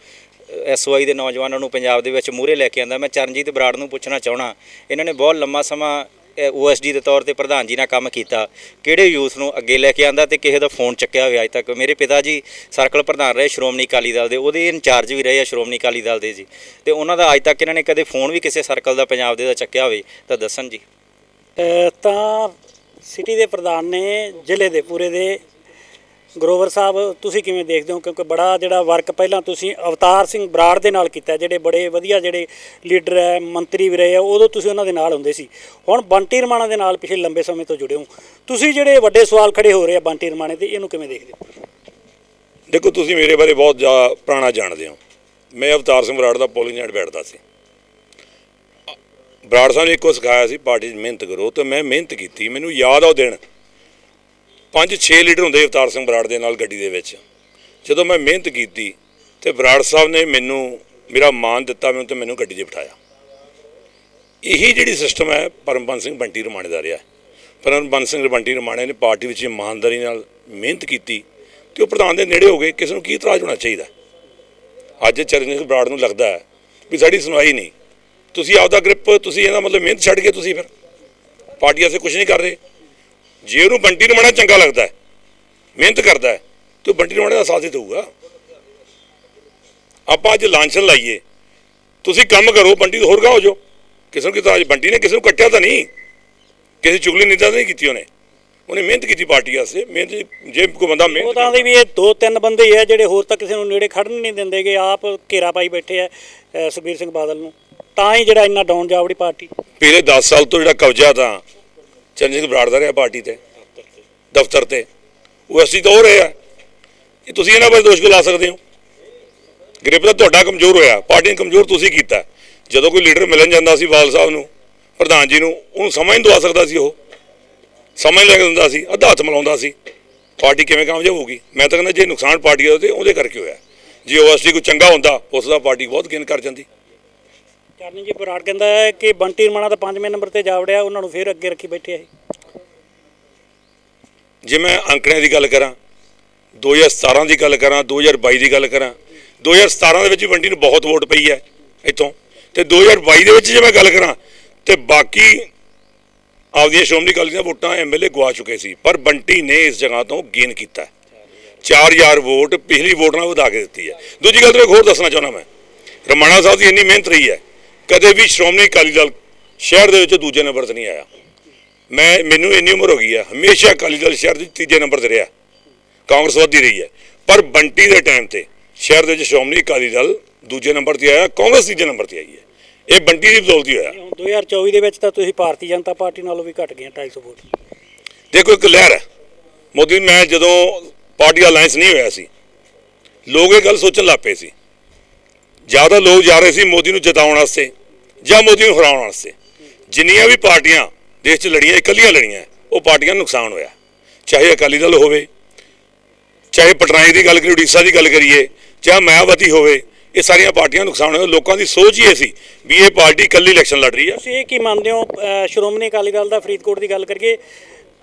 ਐਸਓਆਈ ਦੇ ਨੌਜਵਾਨਾਂ ਨੂੰ ਪੰਜਾਬ ਦੇ ਵਿੱਚ ਮੂਹਰੇ ਲੈ ਕੇ ਆਂਦਾ। ਮੈਂ ਚਰਨਜੀਤ ਬਰਾੜ ਨੂੰ ਪੁੱਛਣਾ ਚਾਹਣਾ ਇਹਨਾਂ ਨੇ ਬਹੁਤ ਲੰਮਾ ਸਮਾਂ ਓਐਸਡੀ ਦੇ ਤੌਰ ਤੇ ਪ੍ਰਧਾਨ ਜੀ ਨਾਲ ਕੰਮ ਕੀਤਾ। ਕਿਹੜੇ ਯੂਥ ਨੂੰ ਅੱਗੇ ਲੈ ਕੇ ਆਂਦਾ ਤੇ ਕਿਸੇ ਦਾ ਫੋਨ ਚੱਕਿਆ ਹੋਇਆ ਅੱਜ ਤੱਕ? ਮੇਰੇ ਪਿਤਾ ਜੀ ਸਰਕਲ ਪ੍ਰਧਾਨ ਰਹੇ ਸ਼੍ਰੋਮਣੀ ਅਕਾਲੀ ਦਲ ਦੇ, ਉਹਦੇ ਇੰਚਾਰਜ ਵੀ ਰਹੇ ਆ ਸ਼੍ਰੋਮਣੀ ਅਕਾਲੀ ਦਲ ਦੇ ਜੀ। ਤੇ ਉਹਨਾਂ ਦਾ ਅੱਜ ਤੱਕ ਇਹਨਾਂ ਨੇ ਕਦੇ ਫੋਨ ਵੀ ਕਿਸੇ ਸਰਕਲ ਦਾ, ਪੰਜਾਬ ਦੇ ਦਾ ਚੱਕਿਆ ਹੋਵੇ ਤਾਂ ਦੱਸਣ ਜੀ। ਤਾਂ ਸਿਟੀ ਦੇ ਪ੍ਰਧਾਨ ਨੇ, ਜ਼ਿਲ੍ਹੇ ਦੇ, ਪੂਰੇ ਦੇ ਗਰੋਵਰ ਸਾਹਿਬ, ਤੁਸੀਂ ਕਿਵੇਂ ਦੇਖਦੇ ਹੋ? ਕਿਉਂਕਿ ਬੜਾ ਜਿਹੜਾ ਵਰਕ ਪਹਿਲਾਂ ਤੁਸੀਂ ਅਵਤਾਰ ਸਿੰਘ ਬਰਾੜ ਦੇ ਨਾਲ ਕੀਤਾ, ਜਿਹੜੇ ਬੜੇ ਵਧੀਆ ਜਿਹੜੇ ਲੀਡਰ ਹੈ, ਮੰਤਰੀ ਵੀ ਰਹੇ ਆ, ਉਦੋਂ ਤੁਸੀਂ ਉਹਨਾਂ ਦੇ ਨਾਲ ਹੁੰਦੇ ਸੀ। ਹੁਣ ਬੰਟੀ ਰਮਾਣਾ ਦੇ ਨਾਲ ਪਿਛਲੇ ਲੰਬੇ ਸਮੇਂ ਤੋਂ ਜੁੜੇ ਹੋ। ਤੁਸੀਂ ਜਿਹੜੇ ਵੱਡੇ ਸਵਾਲ ਖੜੇ ਹੋ ਰਹੇ ਆ ਬੰਟੀ ਰਮਾਣੇ ਤੇ, ਇਹਨੂੰ ਕਿਵੇਂ ਦੇਖਦੇ ਹੋ? ਦੇਖੋ, ਤੁਸੀਂ ਮੇਰੇ ਬਾਰੇ ਬਹੁਤ ਜ਼ਿਆਦਾ ਪੁਰਾਣਾ ਜਾਣਦੇ ਹੋ। ਮੈਂ ਅਵਤਾਰ ਸਿੰਘ ਬਰਾੜ ਦਾ ਪੋਲਿੰਗ ਏਜੰਟ ਬੈਠਦਾ ਸੀ। ਬਰਾੜ ਸਾਹਿਬ ਨੇ ਇੱਕੋ ਸਿਖਾਇਆ ਸੀ, ਪਾਰਟੀ 'ਚ ਮਿਹਨਤ ਕਰੋ। ਤੇ ਮੈਂ ਮਿਹਨਤ ਕੀਤੀ। ਮੈਨੂੰ ਯਾਦ ਆ ਉਹ ਦਿਨ। ਪੰਜ 6 ਲੀਡਰ ਹੁੰਦੇ ਅਵਤਾਰ ਸਿੰਘ ਬਰਾੜ ਦੇ ਨਾਲ ਗੱਡੀ ਦੇ ਵਿੱਚ। ਜਦੋਂ ਮੈਂ ਮਿਹਨਤ ਕੀਤੀ ਤੇ ਬਰਾੜ ਸਾਹਿਬ ਨੇ ਮੈਨੂੰ, ਮੇਰਾ ਮਾਨ ਦਿੱਤਾ ਮੈਨੂੰ ਤੇ ਮੈਨੂੰ ਗੱਡੀ 'ਚ ਬਿਠਾਇਆ। ਇਹੀ ਜਿਹੜੀ ਸਿਸਟਮ ਹੈ ਪਰਮਬੰਸ ਸਿੰਘ ਬੰਟੀ ਰਮਾਣੇ ਦਾ ਰਿਹਾ। ਪਰਮਬੰਸ ਸਿੰਘ ਬੰਟੀ ਰਮਾਣੇ ਨੇ ਪਾਰਟੀ ਵਿੱਚ ਇਮਾਨਦਾਰੀ ਨਾਲ ਮਿਹਨਤ ਕੀਤੀ ਤੇ ਉਹ ਪ੍ਰਧਾਨ ਦੇ ਨੇੜੇ ਹੋ ਗਏ। ਕਿਸੇ ਨੂੰ ਕੀ ਇਤਰਾਜ਼ ਹੋਣਾ ਚਾਹੀਦਾ? ਅੱਜ ਚਰਨਜੀਤ ਬਰਾੜ ਨੂੰ ਲੱਗਦਾ ਹੈ ਵੀ ਸਾਡੀ ਸੁਣਵਾਈ ਨਹੀਂ। ਤੁਸੀਂ ਆਪਦਾ ਗ੍ਰਿਪ ਤੁਸੀਂ ਇਹਦਾ ਮਤਲਬ ਮਿਹਨਤ ਛੱਡ ਕੇ ਤੁਸੀਂ ਫਿਰ ਪਾਰਟੀ ਐਸੇ ਕੁਝ ਨਹੀਂ ਕਰ ਰਹੇ। ਜੇ ਉਹਨੂੰ ਬੰਟੀ ਰਮਾਣਾ ਚੰਗਾ ਲੱਗਦਾ ਹੈ ਮਿਹਨਤ ਕਰਦਾ ਹੈ ਤੇ ਉਹ ਬੰਟੀ ਰਮਾਣੇ ਦਾ ਸਾਥ ਹੀ ਦੇਊਗਾ। ਆਪਾਂ ਅੱਜ ਲਾਂਛਨ ਲਾਈਏ। ਤੁਸੀਂ ਕੰਮ ਕਰੋ ਬੰਟੀ ਤੋਂ ਹੋਰ ਗਾ ਹੋ ਜਾਓ। ਕਿਸੇ ਨੂੰ ਕਿਤਾ ਬੰਟੀ ਨੇ ਕਿਸੇ ਨੂੰ ਕੱਟਿਆ ਤਾਂ ਨਹੀਂ। ਕਿਸੇ ਚੁਗਲੀ ਨਿੰਦਾ ਤਾਂ ਨਹੀਂ ਕੀਤੀ ਉਹਨੇ। ਉਹਨੇ ਮਿਹਨਤ ਕੀਤੀ ਪਾਰਟੀ ਵਾਸਤੇ। ਮਿਹਨਤ ਜੇ ਕੋਈ ਬੰਦਾ ਉਹ ਮਿਹਨਤ ਤਾਂ ਦੇ ਵੀ ਇਹ ਦੋ ਤਿੰਨ ਬੰਦੇ ਹੀ ਆ ਜਿਹੜੇ ਹੋਰ ਤਾਂ ਕਿਸੇ ਨੂੰ ਨੇੜੇ ਖੜਨ ਨਹੀਂ ਦਿੰਦੇਗੇ ਆਪ ਘੇਰਾ ਪਾਈ ਬੈਠੇ ਆ ਸੁਖਬੀਰ ਸਿੰਘ ਬਾਦਲ ਨੂੰ। ਤਾਂ ਹੀ ਜਿਹੜਾ ਇੰਨਾ ਡਾਊਨ ਜਾਵੜੀ ਪਾਰਟੀ। ਪਿਛਲੇ 10 ਸਾਲ ਤੋਂ ਜਿਹੜਾ ਕਬਜ਼ਾ ਤਾਂ ਚਰਨਜੀਤ ਸਿੰਘ ਬਰਾੜ ਦਾ ਰਿਹਾ ਪਾਰਟੀ ਤੇ, ਦਫ਼ਤਰ ਤੇ। ਉਹ ਅਸੀਂ ਤਾਂ ਹੋ ਰਹੇ ਆ। ਇਹ ਤੁਸੀਂ ਇਹਨਾਂ ਬਾਰੇ ਦੋਸ਼ ਕਿਉਂ ਲਾ ਸਕਦੇ ਹੋ। ਗ੍ਰਿਪ ਤਾਂ ਤੁਹਾਡਾ ਕਮਜ਼ੋਰ ਹੋਇਆ। ਪਾਰਟੀ ਨੇ ਕਮਜ਼ੋਰ ਤੁਸੀਂ ਕੀਤਾ। ਜਦੋਂ ਕੋਈ ਲੀਡਰ ਮਿਲਣ ਜਾਂਦਾ ਸੀ ਵਾਲ ਸਾਹਿਬ ਨੂੰ, ਪ੍ਰਧਾਨ ਜੀ ਨੂੰ, ਉਹਨੂੰ ਸਮਝ ਨਹੀਂ ਦਵਾ ਸਕਦਾ ਸੀ ਉਹ। ਸਮਝ ਲੈ ਕੇ ਦਿੰਦਾ ਸੀ, ਅੱਧਾ ਹੱਥ ਮਿਲਾਉਂਦਾ ਸੀ। ਪਾਰਟੀ ਕਿਵੇਂ ਕਾਮਯਾਬ ਹੋਊਗੀ? ਮੈਂ ਤਾਂ ਕਹਿੰਦਾ ਜੇ ਨੁਕਸਾਨ ਪਾਰਟੀ ਦਾ ਤੇ ਉਹਦੇ ਕਰਕੇ ਹੋਇਆ। ਜੇ ਓਐਸਟੀ ਕੋਈ ਚੰਗਾ ਹੁੰਦਾ, ਉਸ ਦਾ ਪਾਰਟੀ ਬਹੁਤ ਗੇਨ ਕਰ ਜਾਂਦੀ। ਚਰਨਜੀਤ ਬਰਾੜ ਕਹਿੰਦਾ ਹੈ ਕਿ ਬੰਟੀ ਰਮਾਣਾ ਤਾਂ ਪੰਜਵੇਂ ਨੰਬਰ ਤੇ ਜਾ ਵੜਿਆ ਉਹਨਾਂ ਨੂੰ ਫੇਰ ਅੱਗੇ ਰੱਖੀ ਬੈਠੇ ਆ ਜੇ ਮੈਂ ਅੰਕੜਿਆਂ ਦੀ ਗੱਲ ਕਰਾਂ 2017 ਦੀ ਗੱਲ ਕਰਾਂ 2022 ਦੀ ਗੱਲ ਕਰਾਂ 2017 ਦੇ ਵਿੱਚ ਵੀ ਬੰਟੀ ਨੂੰ ਬਹੁਤ ਵੋਟ ਪਈ ਹੈ ਇੱਥੋਂ। ਤੇ 2022 ਦੇ ਵਿੱਚ ਜੇ ਮੈਂ ਗੱਲ ਕਰਾਂ, ਤੇ ਬਾਕੀ ਆਪਦੀਆਂ ਸ਼੍ਰੋਮਣੀ ਅਕਾਲੀ ਦੀਆਂ ਵੋਟਾਂ ਐਮਐਲਏ ਗਵਾ ਚੁੱਕੇ ਸੀ, ਪਰ ਬੰਟੀ ਨੇ ਇਸ ਜਗ੍ਹਾ ਤੋਂ ਗੇਨ ਕੀਤਾ 4000 ਵੋਟ, ਪਿਛਲੀ ਵੋਟ ਨਾਲ ਵਧਾ ਕੇ ਦਿੱਤੀ ਹੈ। ਦੂਜੀ ਗੱਲ ਤੇ ਇੱਕ ਹੋਰ ਦੱਸਣਾ ਚਾਹੁੰਦਾ ਮੈਂ, ਰਮਾਣਾ ਸਾਹਿਬ ਦੀ ਇੰਨੀ ਮਿਹਨਤ ਰਹੀ ਹੈ ਕਦੇ ਵੀ ਸ਼੍ਰੋਮਣੀ ਅਕਾਲੀ ਦਲ ਸ਼ਹਿਰ ਦੇ ਵਿੱਚ ਦੂਜੇ ਨੰਬਰ ਤੇ ਨਹੀਂ ਆਇਆ। ਮੈਂ ਮੈਨੂੰ ਇੰਨੀ ਉਮਰ ਹੋ ਗਈ ਹੈ ਹਮੇਸ਼ਾ ਅਕਾਲੀ ਦਲ ਸ਼ਹਿਰ ਦੇ ਤੀਜੇ ਨੰਬਰ ਤੇ ਰਿਹਾ। ਕਾਂਗਰਸ ਵੱਧਦੀ ਰਹੀ ਹੈ। ਪਰ ਬੰਟੀ ਦੇ ਟਾਈਮ ਤੇ ਸ਼ਹਿਰ ਦੇ ਵਿੱਚ ਸ਼੍ਰੋਮਣੀ ਅਕਾਲੀ ਦਲ ਦੂਜੇ ਨੰਬਰ ਤੇ ਆਇਆ ਕਾਂਗਰਸ ਤੀਜੇ ਨੰਬਰ ਤੇ ਆਈ ਹੈ। ਇਹ ਬੰਟੀ ਦੀ ਬਦੌਲਤ ਹੀ ਹੋਇਆ। ਹੁਣ 2024 ਦੇ ਵਿੱਚ ਤਾਂ ਤੁਸੀਂ ਭਾਰਤੀ ਜਨਤਾ ਪਾਰਟੀ ਨਾਲੋਂ ਵੀ ਘਟ ਗਏ 250 ਵੋਟ। ਦੇਖੋ ਇੱਕ ਲਹਿਰ ਹੈ। ਮੋਦੀ ਮੈਂ ਜਦੋਂ ਪਾਰਟੀ ਅਲਾਈਅੰਸ ਨਹੀਂ ਹੋਇਆ ਸੀ ਲੋਕ ਇਹ ਗੱਲ ਸੋਚਣ ਲੱਗ ਪਏ ਸੀ। ਜ਼ਿਆਦਾ ਲੋਕ ਜਾ ਰਹੇ ਸੀ ਮੋਦੀ ਨੂੰ ਜਿਤਾਉਣ ਵਾਸਤੇ। ਜਾਂ ਮੋਦੀ ਨੂੰ ਹਰਾਉਣ ਵਾਸਤੇ। ਜਿੰਨੀਆਂ ਵੀ ਪਾਰਟੀਆਂ ਦੇਸ਼ 'ਚ ਲੜੀਆਂ ਇਕੱਲੀਆਂ ਲੜੀਆਂ ਉਹ ਪਾਰਟੀਆਂ ਨੂੰ ਨੁਕਸਾਨ ਹੋਇਆ। ਚਾਹੇ ਅਕਾਲੀ ਦਲ ਹੋਵੇ ਚਾਹੇ ਪਟਨਾਈ ਦੀ ਗੱਲ ਕਰੀਏ ਉੜੀਸਾ ਦੀ ਗੱਲ ਕਰੀਏ ਚਾਹੇ ਮਾਇਆਵਤੀ ਹੋਵੇ ਇਹ ਸਾਰੀਆਂ ਪਾਰਟੀਆਂ ਨੁਕਸਾਨ ਹੋਇਆ। ਲੋਕਾਂ ਦੀ ਸੋਚ ਹੀ ਇਹ ਸੀ ਵੀ ਇਹ ਪਾਰਟੀ ਇਕੱਲੀ ਇਲੈਕਸ਼ਨ ਲੜ ਰਹੀ ਹੈ ਤੁਸੀਂ ਇਹ ਕੀ ਮੰਨਦੇ ਹੋ? ਸ਼੍ਰੋਮਣੀ ਅਕਾਲੀ ਦਲ ਦਾ ਫਰੀਦਕੋਟ ਦੀ ਗੱਲ ਕਰੀਏ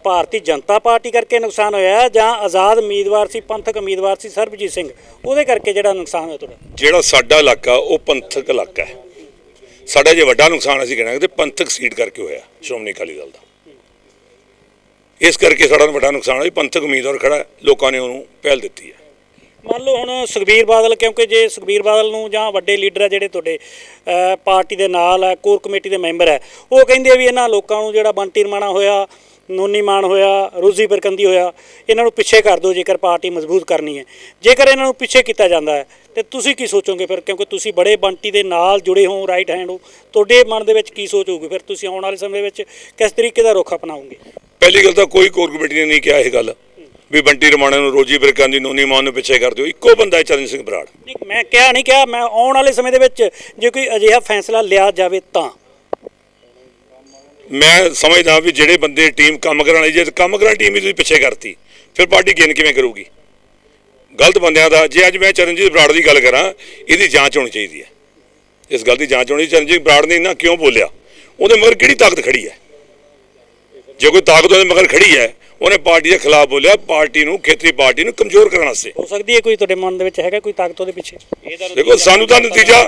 ਭਾਰਤੀ ਜਨਤਾ ਪਾਰਟੀ ਕਰਕੇ ਨੁਕਸਾਨ ਹੋਇਆ ਜਾਂ ਆਜ਼ਾਦ ਉਮੀਦਵਾਰ ਸੀ ਪੰਥਕ ਉਮੀਦਵਾਰ ਸੀ ਸਰਬਜੀਤ ਸਿੰਘ ਉਹਦੇ ਕਰਕੇ ਜਿਹੜਾ ਨੁਕਸਾਨ ਹੋਇਆ ਤੁਹਾਡਾ? ਜਿਹੜਾ ਸਾਡਾ ਇਲਾਕਾ ਉਹ ਪੰਥਕ ਇਲਾਕਾ ਹੈ। ਸਾਡਾ ਜੇ ਵੱਡਾ ਨੁਕਸਾਨ ਅਸੀਂ ਕਹਿਣਾ ਕਿ ਪੰਥਕ ਸੀਟ ਕਰਕੇ ਹੋਇਆ ਸ਼੍ਰੋਮਣੀ ਅਕਾਲੀ ਦਲ ਦਾ। ਇਸ ਕਰਕੇ ਸਾਡਾ ਵੱਡਾ ਨੁਕਸਾਨ ਹੈ ਪੰਥਕ ਉਮੀਦਵਾਰ ਖੜਾ, ਲੋਕਾਂ ਨੇ ਉਹਨੂੰ ਪਹਿਲ ਦਿੱਤੀ ਹੈ। ਮੰਨ ਲਓ ਹੁਣ ਸੁਖਬੀਰ ਬਾਦਲ, ਕਿਉਂਕਿ ਜੇ ਸੁਖਬੀਰ ਬਾਦਲ ਨੂੰ ਜਾਂ ਵੱਡੇ ਲੀਡਰ ਆ ਜਿਹੜੇ ਤੁਹਾਡੇ ਪਾਰਟੀ ਦੇ ਨਾਲ ਹੈ, ਕੋਰ ਕਮੇਟੀ ਦੇ ਮੈਂਬਰ ਹੈ, ਉਹ ਕਹਿੰਦੇ ਵੀ ਇਹਨਾਂ ਲੋਕਾਂ ਨੂੰ ਜਿਹੜਾ ਬੰਟੀ ਰਮਾਣਾ ਹੋਇਆ ਨੋਨੀ ਮਾਨ ਹੋਇਆ ਰੋਜ਼ੀ ਬਰਕੰਦੀ ਹੋਇਆ ਇਹਨਾਂ ਨੂੰ ਪਿੱਛੇ ਕਰ ਦਿਓ ਜੇਕਰ ਪਾਰਟੀ ਮਜ਼ਬੂਤ ਕਰਨੀ ਹੈ। ਜੇਕਰ ਇਹਨਾਂ ਨੂੰ ਪਿੱਛੇ ਕੀਤਾ ਜਾਂਦਾ ਹੈ ਤੇ ਤੁਸੀਂ ਕੀ ਸੋਚੋਗੇ ਫਿਰ? ਕਿਉਂਕਿ ਤੁਸੀਂ ਬੜੇ ਬੰਟੀ ਦੇ ਨਾਲ ਜੁੜੇ ਹੋ ਰਾਈਟ ਹੈਂਡ ਹੋ। ਤੁਹਾਡੇ ਮਨ ਦੇ ਵਿੱਚ ਕੀ ਸੋਚ ਹੋਊਗੀ ਫਿਰ? ਤੁਸੀਂ ਆਉਣ ਵਾਲੇ ਸਮੇਂ ਵਿੱਚ ਕਿਸ ਤਰੀਕੇ ਦਾ ਰੁਖ ਅਪਣਾਓਗੇ? ਪਹਿਲੀ ਗੱਲ ਤਾਂ ਕੋਈ ਕੋਰ ਕਮੇਟੀ ਨੇ ਨਹੀਂ ਕਿਹਾ ਇਹ ਗੱਲ ਵੀ ਬੰਟੀ ਰਮਾਣਾ ਨੂੰ ਰੋਜੀ ਬਿਰਕਾਂ ਦੀ ਨੋਨੀ ਮਾਨ ਨੂੰ ਪਿੱਛੇ ਕਰ ਦਿਓ। ਇੱਕੋ ਬੰਦਾ ਹੈ ਚਰਨ ਸਿੰਘ ਬਰਾੜ। ਨਹੀਂ ਮੈਂ ਕਿਹਾ ਨਹੀਂ ਕਿਹਾ ਮੈਂ ਆਉਣ ਵਾਲੇ ਸਮੇਂ ਦੇ ਵਿੱਚ ਜੇ ਕੋਈ ਅਜਿਹਾ ਫੈਸਲਾ ਲਿਆ ਜਾਵੇ ਤਾਂ। ਮੈਂ ਸਮਝਦਾ ਵੀ ਜਿਹੜੇ ਬੰਦੇ ਟੀਮ ਕੰਮ ਕਰਨ ਵਾਲੀ ਜੇ ਕੰਮ ਕਰਨ ਵਾਲੀ ਟੀਮ ਹੀ ਤੁਸੀਂ ਪਿੱਛੇ ਕਰਤੀ, ਫਿਰ ਪਾਰਟੀ ਗੇਨ ਕਿਵੇਂ ਕਰੂਗੀ? ਗਲਤ ਬੰਦਿਆਂ ਦਾ, ਜੇ ਅੱਜ ਮੈਂ ਚਰਨਜੀਤ ਬਰਾੜ ਦੀ ਗੱਲ ਕਰਾਂ, ਇਹਦੀ ਜਾਂਚ ਹੋਣੀ ਚਾਹੀਦੀ ਹੈ। ਇਸ ਗੱਲ ਦੀ ਜਾਂਚ ਹੋਣੀ, ਚਰਨਜੀਤ ਬਰਾੜ ਨੇ ਇਹਨਾਂ ਕਿਉਂ ਬੋਲਿਆ? ਉਹਦੇ ਮਗਰ ਕਿਹੜੀ ਤਾਕਤ ਖੜੀ ਹੈ? ਜੇ ਕੋਈ ਤਾਕਤ ਉਹਦੇ ਮਗਰ ਖੜੀ ਹੈ ਉਹਨੇ ਪਾਰਟੀ ਦੇ ਖਿਲਾਫ ਬੋਲਿਆ ਪਾਰਟੀ ਨੂੰ ਖੇਤਰੀ ਪਾਰਟੀ ਨੂੰ ਕਮਜ਼ੋਰ ਕਰਨ ਵਾਸਤੇ। ਹੋ ਸਕਦੀ ਹੈ ਕੋਈ ਤੁਹਾਡੇ ਮਨ ਦੇ ਵਿੱਚ ਹੈਗਾ ਕੋਈ ਤਾਕਤ ਉਹਦੇ ਪਿੱਛੇ? ਦੇਖੋ ਸਾਨੂੰ ਤਾਂ ਨਤੀਜਾ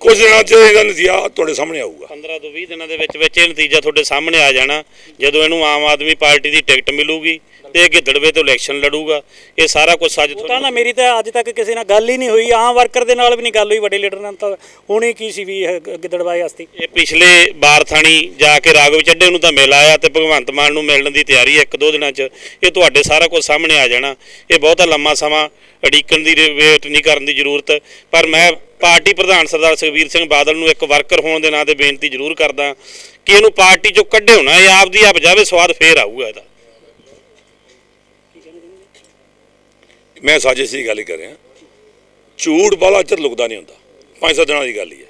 ਕੁਝ ਦਿਨਾਂ 'ਚ ਇਹਦਾ ਨਤੀਜਾ ਤੁਹਾਡੇ ਸਾਹਮਣੇ ਆਊਗਾ। 15 ਤੋਂ 20 ਦਿਨਾਂ ਦੇ ਵਿੱਚ ਵਿੱਚ ਇਹ ਨਤੀਜਾ ਤੁਹਾਡੇ ਸਾਹਮਣੇ ਆ ਜਾਣਾ ਜਦੋਂ ਇਹਨੂੰ ਆਮ ਆਦਮੀ ਪਾਰਟੀ ਦੀ ਟਿਕਟ ਮਿਲੂਗੀ ਇਹ ਗਿੱਦੜਵੇ ਤੋਂ ਇਲੈਕਸ਼ਨ ਲੜੂਗਾ। ਇਹ ਸਾਰਾ ਕੁਝ ਸੱਜ ਤਾਂ ਨਾ ਮੇਰੀ ਤਾਂ ਅੱਜ ਤੱਕ ਕਿਸੇ ਨਾਲ ਗੱਲ ਹੀ ਨਹੀਂ ਹੋਈ। ਆਮ ਵਰਕਰ ਦੇ ਨਾਲ ਵੀ ਨਹੀਂ ਗੱਲ ਹੋਈ ਵੱਡੇ ਲੀਡਰ ਨਾਲ ਤਾਂ ਹੋਣੀ ਕੀ ਸੀ ਵੀ ਇਹ ਗ- ਗਿੱਦੜਬਾਈ ਹਸਤੀ। ਇਹ ਪਿਛਲੇ ਬਾਰ ਥਾਣੀ ਜਾ ਕੇ ਰਾਘਵ ਚੱਡੇ ਨੂੰ ਤਾਂ ਮਿਲ ਆਇਆ ਤੇ ਭਗਵੰਤ ਮਾਨ ਨੂੰ ਮਿਲਣ ਦੀ ਤਿਆਰੀ ਹੈ ਇੱਕ ਦੋ ਦਿਨਾਂ 'ਚ। ਇਹ ਤੁਹਾਡੇ ਸਾਰਾ ਕੁਝ ਸਾਹਮਣੇ ਆ ਜਾਣਾ। ਇਹ ਬਹੁਤਾ ਲੰਮਾ ਸਮਾਂ ਅੜੀਕਣ ਦੀ ਵੇਟ ਨਹੀਂ ਕਰਨ ਦੀ ਜ਼ਰੂਰਤ। ਪਰ ਮੈਂ ਪਾਰਟੀ ਪ੍ਰਧਾਨ ਸਰਦਾਰ ਸੁਖਬੀਰ ਸਿੰਘ ਬਾਦਲ ਨੂੰ ਇੱਕ ਵਰਕਰ ਹੋਣ ਦੇ ਨਾਂ ਤੇ ਬੇਨਤੀ ਜ਼ਰੂਰ ਕਰਦਾ ਕਿ ਇਹਨੂੰ ਪਾਰਟੀ 'ਚੋਂ ਕੱਢਿਓ ਨਾ। ਇਹ ਆਪਦੀ ਆਪ ਜਾਵੇ ਸਵਾਦ ਫੇਰ ਆਊਗਾ ਇਹਦਾ। ਮੈਂ ਸਾਜ਼ਿਸ਼ ਦੀ ਗੱਲ ਕਰ ਰਿਹਾ। ਝੂਠ ਬਾਲਾ ਚਿਰ ਲੁਕਦਾ ਨਹੀਂ ਹੁੰਦਾ। ਪੰਜ ਸੱਤ ਦਿਨਾਂ ਦੀ ਗੱਲ ਹੀ ਹੈ।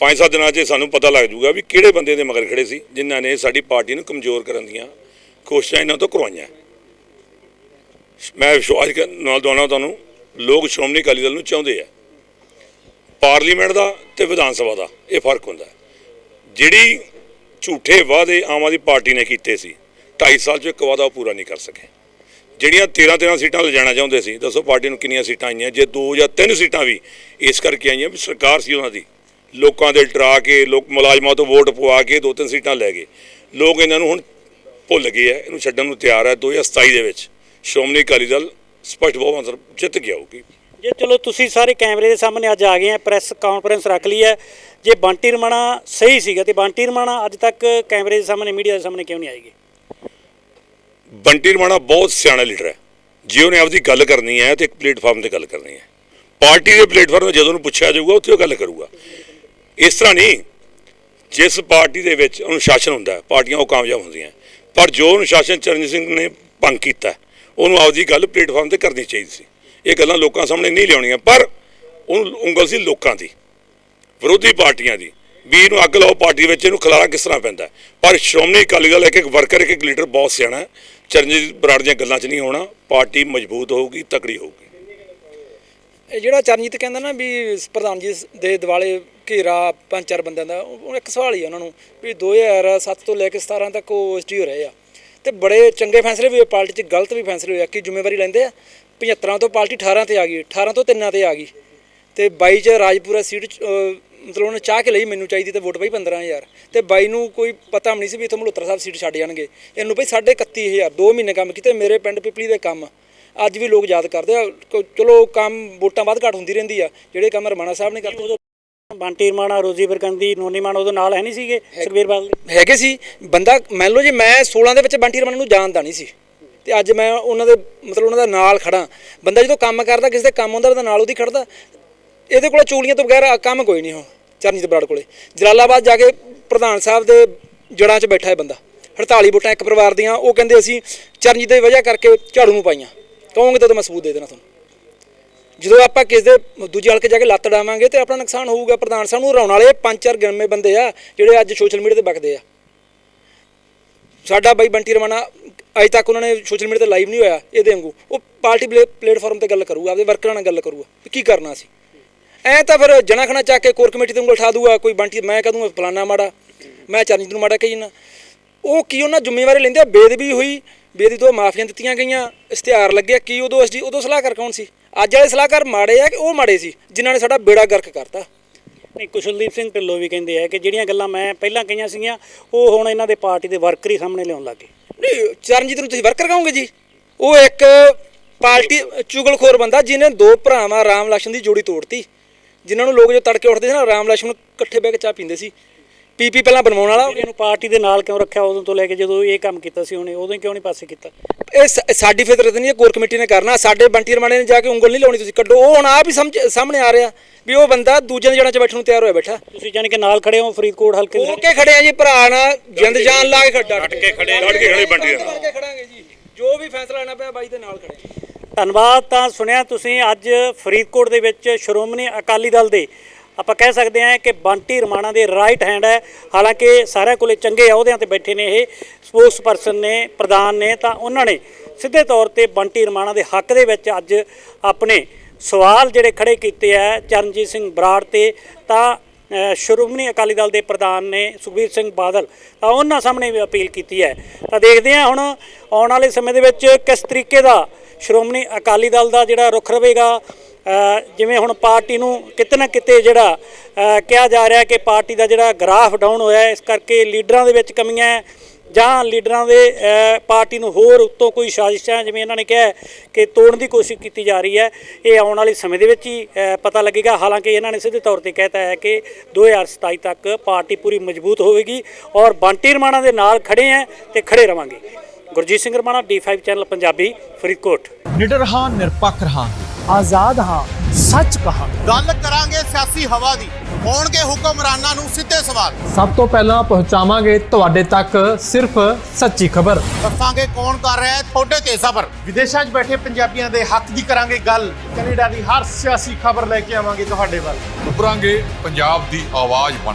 ਪੰਜ ਸੱਤ ਦਿਨਾਂ 'ਚ ਸਾਨੂੰ ਪਤਾ ਲੱਗ ਜੂਗਾ ਵੀ ਕਿਹੜੇ ਬੰਦੇ ਦੇ ਮਗਰ ਖੜੇ ਸੀ, ਜਿਨ੍ਹਾਂ ਨੇ ਸਾਡੀ ਪਾਰਟੀ ਨੂੰ ਕਮਜ਼ੋਰ ਕਰਨ ਦੀਆਂ ਕੋਸ਼ਿਸ਼ਾਂ ਇਹਨਾਂ ਤੋਂ ਕਰਵਾਈਆਂ। ਮੈਂ ਵਿਸ਼ਵਾਸ ਨਾਲ ਦਵਾਉਣਾ ਤੁਹਾਨੂੰ ਲੋਕ ਸ਼੍ਰੋਮਣੀ ਅਕਾਲੀ ਦਲ ਨੂੰ ਚਾਹੁੰਦੇ ਆ। ਪਾਰਲੀਮੈਂਟ ਦਾ ਤੇ ਵਿਧਾਨ ਸਭਾ ਦਾ ਇਹ ਫ਼ਰਕ ਹੁੰਦਾ। ਜਿਹੜੀ ਝੂਠੇ ਵਾਅਦੇ ਆਮ ਆਦਮੀ ਪਾਰਟੀ ਨੇ ਕੀਤੇ ਸੀ 2.5 ਸਾਲ 'ਚ ਇੱਕ ਵਾਅਦਾ ਉਹ ਪੂਰਾ ਨਹੀਂ ਕਰ ਸਕੇ। ਜਿਹੜੀਆਂ 13 13 ਸੀਟਾਂ ਲਿਜਾਣਾ ਚਾਹੁੰਦੇ ਸੀ, ਦੱਸੋ ਪਾਰਟੀ ਨੂੰ ਕਿੰਨੀਆਂ ਸੀਟਾਂ ਆਈਆਂ, ਜੇ ਦੋ ਜਾਂ ਤਿੰਨ ਸੀਟਾਂ ਵੀ ਇਸ ਕਰਕੇ ਆਈਆਂ ਵੀ ਸਰਕਾਰ ਸੀ ਉਹਨਾਂ ਦੀ। ਲੋਕਾਂ ਦੇ ਡਰਾ ਕੇ, ਲੋਕ ਮੁਲਾਜ਼ਮਾਂ ਤੋਂ ਵੋਟ ਪਵਾ ਕੇ ਦੋ ਤਿੰਨ ਸੀਟਾਂ ਲੈ ਗਏ। ਲੋਕ ਇਹਨਾਂ ਨੂੰ ਹੁਣ ਭੁੱਲ ਗਏ ਆ, ਇਹਨੂੰ ਛੱਡਣ ਨੂੰ ਤਿਆਰ ਹੈ 2027 ਦੇ ਵਿੱਚ। ਸ਼੍ਰੋਮਣੀ ਅਕਾਲੀ ਦਲ ਸਪਸ਼ਟ ਬਹੁਮਤ ਨਾਲ ਜਿੱਤ ਕੇ ਆਊਗੀ। ਜੇ ਚਲੋ ਤੁਸੀਂ ਸਾਰੇ ਕੈਮਰੇ ਦੇ ਸਾਹਮਣੇ ਅੱਜ ਆ ਗਏ ਆ, ਪ੍ਰੈਸ ਕਾਨਫਰੰਸ ਰੱਖ ਲਈ ਹੈ ਜੇ ਬੰਟੀ ਰਮਾਣਾ ਸਹੀ ਸੀਗਾ ਤੇ ਬੰਟੀ ਰਮਾਣਾ ਅੱਜ ਤੱਕ ਕੈਮਰੇ ਦੇ ਸਾਹਮਣੇ, ਮੀਡੀਆ ਦੇ ਸਾਹਮਣੇ ਕਿਉਂ ਨਹੀਂ ਆਏਗੀ? ਬੰਟੀ ਰਮਾਣਾ ਬਹੁਤ ਸਿਆਣਾ ਲੀਡਰ ਹੈ। ਜੇ ਉਹਨੇ ਆਪਦੀ ਗੱਲ ਕਰਨੀ ਹੈ ਤੇ ਇੱਕ ਪਲੇਟਫਾਰਮ ਤੇ ਗੱਲ ਕਰਨੀ ਹੈ। ਪਾਰਟੀ ਦੇ ਪਲੇਟਫਾਰਮ ਤੇ ਜਦੋਂ ਉਹਨੂੰ ਪੁੱਛਿਆ ਜਾਊਗਾ, ਉੱਥੇ ਉਹ ਗੱਲ ਕਰੂਗਾ। ਇਸ ਤਰ੍ਹਾਂ ਨਹੀਂ, ਜਿਸ ਪਾਰਟੀ ਦੇ ਵਿੱਚ ਅਨੁਸ਼ਾਸਨ ਹੁੰਦਾ ਪਾਰਟੀਆਂ ਉਹ ਕਾਮਯਾਬ ਹੁੰਦੀਆਂ ਪਰ ਜੋ ਅਨੁਸ਼ਾਸਨ ਚਰਨਜੀਤ ਸਿੰਘ ਨੇ ਭੰਗ ਕੀਤਾ ਉਹਨੂੰ ਆਪਦੀ ਗੱਲ ਪਲੇਟਫਾਰਮ ਤੇ ਕਰਨੀ ਚਾਹੀਦੀ ਸੀ। ਇਹ ਗੱਲਾਂ ਲੋਕਾਂ ਸਾਹਮਣੇ ਨਹੀਂ ਲਿਆਉਣੀਆਂ, ਪਰ ਉਹਨੂੰ ਉਂਗਲ ਸੀ ਲੋਕਾਂ ਦੀ, ਵਿਰੋਧੀ ਪਾਰਟੀਆਂ ਦੀ। ਵੀ ਇਹਨੂੰ ਅੱਗ ਲਾਓ ਪਾਰਟੀ ਵਿੱਚ, ਇਹਨੂੰ ਖਲਾਰਾ ਕਿਸ ਤਰ੍ਹਾਂ ਪੈਂਦਾ ਪਰ ਸ਼੍ਰੋਮਣੀ ਅਕਾਲੀ ਦਲ ਇੱਕ ਇੱਕ ਵਰਕਰ ਇੱਕ ਇੱਕ ਲੀਡਰ ਬਹੁਤ ਸਿਆਣਾ ਚਰਨਜੀਤ ਬਰਾੜ ਦੀਆਂ ਗੱਲਾਂ 'ਚ ਨਹੀਂ ਹੋਣਾ ਪਾਰਟੀ ਮਜ਼ਬੂਤ ਹੋਊਗੀ ਤਕੜੀ ਹੋਊਗੀ। ਇਹ ਜਿਹੜਾ ਚਰਨਜੀਤ ਕਹਿੰਦਾ ਨਾ ਵੀ ਪ੍ਰਧਾਨ ਜੀ ਦੇ ਦਿਵਾਲੇ ਘੇਰਾ ਪੰਜ ਚਾਰ ਬੰਦਿਆਂ ਦਾ ਉਹ ਇੱਕ ਸਵਾਲ ਹੀ ਆ ਉਹਨਾਂ ਨੂੰ ਵੀ 2007 ਤੋਂ ਲੈ ਕੇ 17 ਤੱਕ ਉਹ ਐਸਡੀਓ ਰਹੇ ਆ। ਤੇ ਬੜੇ ਚੰਗੇ ਫੈਸਲੇ ਵੀ ਹੋਏ ਪਾਰਟੀ 'ਚ ਗਲਤ ਵੀ ਫੈਸਲੇ ਹੋਏ ਆ ਕਿ ਜ਼ਿੰਮੇਵਾਰੀ ਲੈਂਦੇ ਆ? 75 ਤੋਂ ਪਾਰਟੀ 18 ਤੇ ਆ ਗਈ 18 ਤੋਂ ਤਿੰਨਾਂ ਤੇ ਆ ਗਈ। ਤੇ 22 ਚ ਰਾਜਪੁਰਾ ਸੀਟ 'ਚ, ਮਤਲਬ ਉਹਨੇ ਚਾਹ ਕੇ ਲਈ ਮੈਨੂੰ ਚਾਹੀਦੀ ਤੇ ਵੋਟ ਪਈ 15000 ਤੇ 22 ਨੂੰ ਕੋਈ ਪਤਾ ਨਹੀਂ ਸੀ ਵੀ ਇੱਥੋਂ ਮਲਹੋਤਰਾ ਸਾਹਿਬ ਸੀਟ ਛੱਡ ਜਾਣਗੇ। ਇਹਨੂੰ ਬਈ 31500 ਦੋ ਮਹੀਨੇ ਕੰਮ ਕੀਤੇ ਮੇਰੇ ਪਿੰਡ ਪਿਪਲੀ ਦੇ ਕੰਮ। ਅੱਜ ਵੀ ਲੋਕ ਯਾਦ ਕਰਦੇ ਆ ਕੋ- ਚਲੋ ਕੰਮ ਵੋਟਾਂ ਵੱਧ ਘੱਟ ਹੁੰਦੀ ਰਹਿੰਦੀ ਆ ਜਿਹੜੇ ਕੰਮ ਰਮਾਣਾ ਸਾਹਿਬ ਨੇ ਕਰਤੇ। ਉਦੋਂ ਬੰਟੀ ਰਮਾਣਾ ਰੋਜੀ ਬਰਕੰਦੀ ਨੋਨੀ ਮਾਣਾ ਉਦੋਂ ਨਾਲ ਹੈ ਨਹੀਂ ਸੀਗੇ ਸੁਖਬੀਰ ਬਾਦਲ ਦੇ? ਹੈਗੇ ਸੀ। ਬੰਦਾ ਮੰਨ ਲਓ ਜੇ ਮੈਂ 16 ਦੇ ਵਿੱਚ ਬੰਟੀ ਰਮਨ ਨੂੰ ਜਾਣਦਾ ਨਹੀਂ ਸੀ। ਤੇ ਅੱਜ ਮੈਂ ਉਹਨਾਂ ਦੇ ਮਤਲਬ ਉਹਨਾਂ ਦਾ ਨਾਲ ਖੜਾ ਬੰਦਾ ਜਦੋਂ ਕੰਮ ਕਰਦਾ ਕਿਸੇ ਦੇ ਕੰਮ ਹੁੰਦਾ ਬੰਦਾ ਨਾਲ ਉਹਦੀ ਖੜਦਾ ਇਹਦੇ ਕੋਲ ਚੂਲੀਆਂ ਤੋਂ ਬਗੈਰ ਕੰਮ ਕੋਈ ਨਹੀਂ ਹੋ। ਚਰਨਜੀਤ ਬਰਾੜ ਕੋਲੇ। ਜਲਾਲਾਬਾਦ ਜਾ ਕੇ ਪ੍ਰਧਾਨ ਸਾਹਿਬ ਦੇ ਜੜਾਂ 'ਚ ਬੈਠਾ ਹੈ ਬੰਦਾ। 48 ਵੋਟਾਂ ਇੱਕ ਪਰਿਵਾਰ ਦੀਆਂ, ਉਹ ਕਹਿੰਦੇ ਅਸੀਂ ਚਰਨਜੀਤ ਦੀ ਵਜ੍ਹਾ ਕਰਕੇ ਝਾੜੂ ਨੂੰ ਪਾਈਆਂ। ਕਹੋਗੇ ਤਾਂ ਮੈਂ ਸਬੂਤ ਦੇ ਦੇਣਾ ਤੁਹਾਨੂੰ। ਜਦੋਂ ਆਪਾਂ ਕਿਸੇ ਦੇ ਦੂਜੇ ਹਲਕੇ ਜਾ ਕੇ ਲੱਤ ਡਾਵਾਂਗੇ ਤੇ ਆਪਣਾ ਨੁਕਸਾਨ ਹੋਊਗਾ। ਪ੍ਰਧਾਨ ਸਾਹਿਬ ਨੂੰ ਹਰਾਉਣ ਵਾਲੇ ਪੰਜ ਚਾਰ ਗਿਣਵੇਂ ਬੰਦੇ ਆ, ਜਿਹੜੇ ਅੱਜ ਸੋਸ਼ਲ ਮੀਡੀਆ ਤੇ ਬਕਦੇ ਆ। ਸਾਡਾ ਬਾਈ ਬੰਟੀ ਰਮਾਣਾ, ਅਜੇ ਤੱਕ ਉਹਨਾਂ ਨੇ ਸੋਸ਼ਲ ਮੀਡੀਆ ਤੇ ਲਾਈਵ ਨਹੀਂ ਹੋਇਆ ਇਹਦੇ ਵਾਂਗੂ। ਉਹ ਪਾਰਟੀ ਪਲੇ- ਪਲੇਟਫਾਰਮ ਤੇ ਗੱਲ ਕਰੂਗਾ, ਆਪਦੇ ਵਰਕਰਾਂ ਨਾਲ ਗੱਲ ਕਰੂਗਾ ਵੀ ਕੀ ਕਰਨਾ ਸੀ ਐ ਤਾਂ ਫਿਰ ਜਣਾ ਖਣਾ ਚੱਕ ਕੇ ਕੋਰ ਕਮੇਟੀ ਤੋਂ ਉਂਗਲ ਦੂਗਾ ਕੋਈ ਬੰਟੀ ਮੈਂ ਕਹ ਦੂੰਗਾ ਫਲਾਨਾ ਮਾੜਾ ਮੈਂ ਚਰਨਜੀਤ ਨੂੰ ਮਾੜਾ ਕਹੀ ਨਾ ਉਹ ਕੀ ਉਹਨਾਂ ਜ਼ਿੰਮੇਵਾਰੀ ਲੈਂਦੇ ਆ? ਬੇਦਬੀ ਹੋਈ ਬੇਦੀ ਤੋਂ ਮਾਫੀਆਂ ਦਿੱਤੀਆਂ ਗਈਆਂ ਇਸ਼ਤਿਹਾਰ ਲੱਗਿਆ ਕੀ ਉਦੋਂ ਅਸੀਂ ਉਦੋਂ ਸਲਾਹਕਾਰ ਕੌਣ ਸੀ? ਅੱਜ ਵਾਲੇ ਸਲਾਹਕਾਰ ਮਾੜੇ ਆ ਕਿ ਉਹ ਮਾੜੇ ਸੀ ਜਿਨ੍ਹਾਂ ਨੇ ਸਾਡਾ ਬੇੜਾ ਗਰਕ ਕਰਤਾ? ਨਹੀਂ ਕੁਸ਼ਲਦੀਪ ਸਿੰਘ ਢਿੱਲੋਂ ਵੀ ਕਹਿੰਦੇ ਆ ਕਿ ਜਿਹੜੀਆਂ ਗੱਲਾਂ ਮੈਂ ਪਹਿਲਾਂ ਕਹੀਆਂ ਸੀਗੀਆਂ ਉਹ ਹੁਣ ਇਹਨਾਂ ਦੇ ਪਾਰਟੀ ਦੇ ਵਰਕਰ ਹੀ ਸਾਹਮਣੇ ਲਿਆਉਣ ਲੱਗੇ ਨਹੀਂ ਚਰਨਜੀਤ ਨੂੰ ਤੁਸੀਂ ਵਰਕਰ ਕਹੋਗੇ ਜੀ? ਉਹ ਇੱਕ ਪਾਰਟੀ ਚੁਗਲਖੋਰ ਬੰਦਾ ਜਿਹਨੇ ਦੋ ਭਰਾਵਾਂ ਰਾਮ ਲਖਣ ਦੀ ਜੋੜੀ ਤੋੜਤੀ। ਜਿਨ੍ਹਾਂ ਨੂੰ ਲੋਕ ਜੋ ਤੜਕੇ ਉੱਠਦੇ ਸੀ ਨਾ ਰਾਮ ਲక్ష్మణ ਇਕੱਠੇ ਬਹਿ ਕੇ ਚਾਹ ਪੀਂਦੇ ਸੀ। ਪੀਪੀ ਪਹਿਲਾਂ ਬਣਵਾਉਣ ਵਾਲਾ। ਇਹਨੂੰ ਪਾਰਟੀ ਦੇ ਨਾਲ ਕਿਉਂ ਰੱਖਿਆ? ਉਦੋਂ ਤੋਂ ਲੈ ਕੇ ਜਦੋਂ ਇਹ ਕੰਮ ਕੀਤਾ ਸੀ ਉਹਨੇ ਉਦੋਂ ਕਿਉਂ ਨਹੀਂ ਪਾਸੇ ਕੀਤਾ? ਇਹ ਸਾਡੀ ਫਿਤਰਤ ਨਹੀਂ ਹੈ ਕੋਰ ਕਮੇਟੀ ਨੇ ਕਰਨਾ। ਸਾਡੇ ਬੰਟੀ ਰਮਾਣੇ ਨੇ ਜਾ ਕੇ ਉਂਗਲ ਨਹੀਂ ਲਾਉਣੀ ਤੁਸੀਂ। ਕੱਢੋ। ਉਹ ਹੁਣ ਆਪ ਹੀ ਸਮਝ ਸਾਹਮਣੇ ਆ ਰਿਹਾ ਵੀ ਉਹ ਬੰਦਾ ਦੂਜਿਆਂ ਦੇ ਜਣਾ ਚ ਬੈਠਣ ਨੂੰ ਤਿਆਰ ਹੋਇਆ ਬੈਠਾ। ਤੁਸੀਂ ਜਾਨੀ ਕਿ ਨਾਲ ਖੜੇ ਹੋ ਫਰੀਦਕੋਟ ਹਲਕੇ ਦੇ ਓਕੇ ਖੜੇ ਆ ਜੀ ਭਰਾ ਨਾਲ। ਜਿੰਦ ਜਾਨ ਲਾ ਕੇ ਖੜਾ ਡਟ ਕੇ ਖੜੇ ਡਟ ਕੇ ਖੜੇ ਬੰਟੀ ਰਮਾਣੇ ਖੜਾਂਗੇ ਜੀ। ਜੋ ਵੀ ਫੈਸਲਾ ਲੈਣਾ ਪਿਆ ਬਾਈ ਦੇ ਨਾਲ ਖੜੇ ਧੰਨਵਾਦ। ਤਾਂ ਸੁਣਿਆ ਤੁਸੀਂ ਅੱਜ ਫਰੀਦਕੋਟ ਦੇ ਵਿੱਚ ਸ਼੍ਰੋਮਣੀ ਅਕਾਲੀ ਦਲ ਦੇ, ਆਪਾਂ ਕਹਿ ਸਕਦੇ ਹਾਂ ਕਿ ਬੰਟੀ ਰਮਾਣਾ ਦੇ ਰਾਈਟ ਹੈਂਡ ਹੈ। ਹਾਲਾਂਕਿ ਸਾਰਿਆਂ ਕੋਲੇ ਚੰਗੇ ਅਹੁਦਿਆਂ ਤੇ ਬੈਠੇ ਨੇ ਇਹ ਸਪੋਕਸ ਪਰਸਨ ਨੇ, ਪ੍ਰਧਾਨ ਨੇ, ਤਾਂ ਉਹਨਾਂ ਨੇ ਸਿੱਧੇ ਤੌਰ ਤੇ ਬੰਟੀ ਰਮਾਣਾ ਦੇ ਹੱਕ ਦੇ ਵਿੱਚ ਅੱਜ ਆਪਣੇ ਸਵਾਲ ਜਿਹੜੇ ਖੜੇ ਕੀਤੇ ਆ ਚਰਨਜੀਤ ਸਿੰਘ ਬਰਾੜ ਤੇ, ਤਾਂ ਸ਼੍ਰੋਮਣੀ ਅਕਾਲੀ ਦਲ ਦੇ ਪ੍ਰਧਾਨ ਨੇ ਸੁਖਬੀਰ ਸਿੰਘ ਬਾਦਲ, ਤਾਂ ਉਹਨਾਂ ਸਾਹਮਣੇ ਵੀ ਅਪੀਲ ਕੀਤੀ ਹੈ। ਤਾਂ ਦੇਖਦੇ ਹਾਂ ਹੁਣ ਆਉਣ ਵਾਲੇ ਸਮੇਂ ਦੇ ਵਿੱਚ ਕਿਸ ਤਰੀਕੇ ਦਾ ਸ਼੍ਰੋਮਣੀ ਅਕਾਲੀ ਦਲ ਦਾ ਜਿਹੜਾ ਰੁਖ ਰਹੇਗਾ ਜਿਵੇਂ ਹੁਣ ਪਾਰਟੀ ਨੂੰ ਕਿਤੇ ਨਾ ਕਿਤੇ ਜਿਹੜਾ ਕਿਹਾ ਜਾ ਰਿਹਾ ਕਿ ਪਾਰਟੀ ਦਾ ਜਿਹੜਾ ਗ੍ਰਾਫ ਡਾਊਨ ਹੋਇਆ ਇਸ ਕਰਕੇ ਲੀਡਰਾਂ ਦੇ ਵਿੱਚ ਕਮੀਆਂ ਹੈ, ਜਾਂ ਲੀਡਰਾਂ ਦੇ ਪਾਰਟੀ ਨੂੰ ਹੋਰ ਉੱਤੋਂ ਕੋਈ ਸਾਜ਼ਿਸ਼ਾਂ ਜਿਵੇਂ ਇਹਨਾਂ ਨੇ ਕਿਹਾ ਕਿ ਤੋੜਨ ਦੀ ਕੋਸ਼ਿਸ਼ ਕੀਤੀ ਜਾ ਰਹੀ ਹੈ, ਇਹ ਆਉਣ ਵਾਲੇ ਸਮੇਂ ਦੇ ਵਿੱਚ ਹੀ ਪਤਾ ਲੱਗੇਗਾ। ਹਾਲਾਂਕਿ ਇਹਨਾਂ ਨੇ ਸਿੱਧੇ ਤੌਰ ਤੇ ਕਹਿਤਾ ਹੈ ਕਿ 2027 ਤੱਕ ਪਾਰਟੀ ਪੂਰੀ ਮਜ਼ਬੂਤ ਹੋਵੇਗੀ ਔਰ ਬੰਟੀ ਰਮਾਣਾ ਦੇ ਨਾਲ ਖੜੇ ਹੈ ਤੇ ਖੜੇ ਰਵਾਂਗੇ। Gurjeet Singh Ramana D5 channel Punjabi Faridkot. ਨਿਡਰ ਹਾਂ ਨਿਰਪੱਖ ਰਹਾਂਗੇ। ਆਜ਼ਾਦ ਹਾਂ ਸੱਚ ਕਹਾਂਗੇ। ਗੱਲ ਕਰਾਂਗੇ ਸਿਆਸੀ ਹਵਾ ਦੀ। ਹੋਣਗੇ ਹੁਕਮਰਾਨਾਂ ਨੂੰ ਸਿੱਧੇ ਸਵਾਲ। ਸਭ ਤੋਂ ਪਹਿਲਾਂ ਪਹੁੰਚਾਵਾਂਗੇ ਤੁਹਾਡੇ ਤੱਕ ਸਿਰਫ ਸੱਚੀ ਖਬਰ। ਦੱਸਾਂਗੇ ਕੌਣ ਕਰ ਰਿਹਾ ਹੈ ਤੁਹਾਡੇ ਤੇ ਸਬਰ। ਵਿਦੇਸ਼ਾਂ 'ਚ ਬੈਠੇ ਪੰਜਾਬੀਆਂ ਦੇ ਹੱਕ ਦੀ ਕਰਾਂਗੇ ਗੱਲ। ਕੈਨੇਡਾ ਦੀ ਹਰ ਸਿਆਸੀ ਖਬਰ ਲੈ ਕੇ ਆਵਾਂਗੇ ਤੁਹਾਡੇ ਵੱਲ। ਉੱਭਰਾਂਗੇ ਪੰਜਾਬ ਦੀ ਆਵਾਜ਼ ਬਣ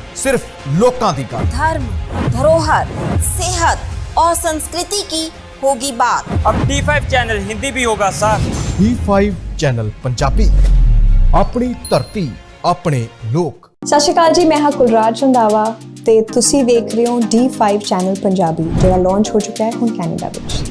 ਸਿਰਫ ਲੋਕਾਂ ਦੀ ਗੱਲ धर्म धरोहर सेहत और संस्कृति की होगी बात ਅਬ D5 ਚੈਨਲ ਹਿੰਦੀ ਵੀ ਹੋਗਾ ਸਰ D5 ਚੈਨਲ ਪੰਜਾਬੀ ਆਪਣੀ ਧਰਤੀ ਆਪਣੇ ਲੋਕ ਸਤਿ ਸ਼੍ਰੀ ਅਕਾਲ ਜੀ ਮੈਂ ਹਾਂ ਕੁਲਰਾਜ ਰੰਦਾਵਾ ਤੇ ਤੁਸੀਂ ਵੇਖ ਰਹੇ ਹੋ D5 ਚੈਨਲ ਪੰਜਾਬੀ ਜਿਹੜਾ ਲਾਂਚ ਹੋ ਚੁੱਕਾ ਹੈ ਹੁਣ ਕੈਨੇਡਾ ਵਿੱਚ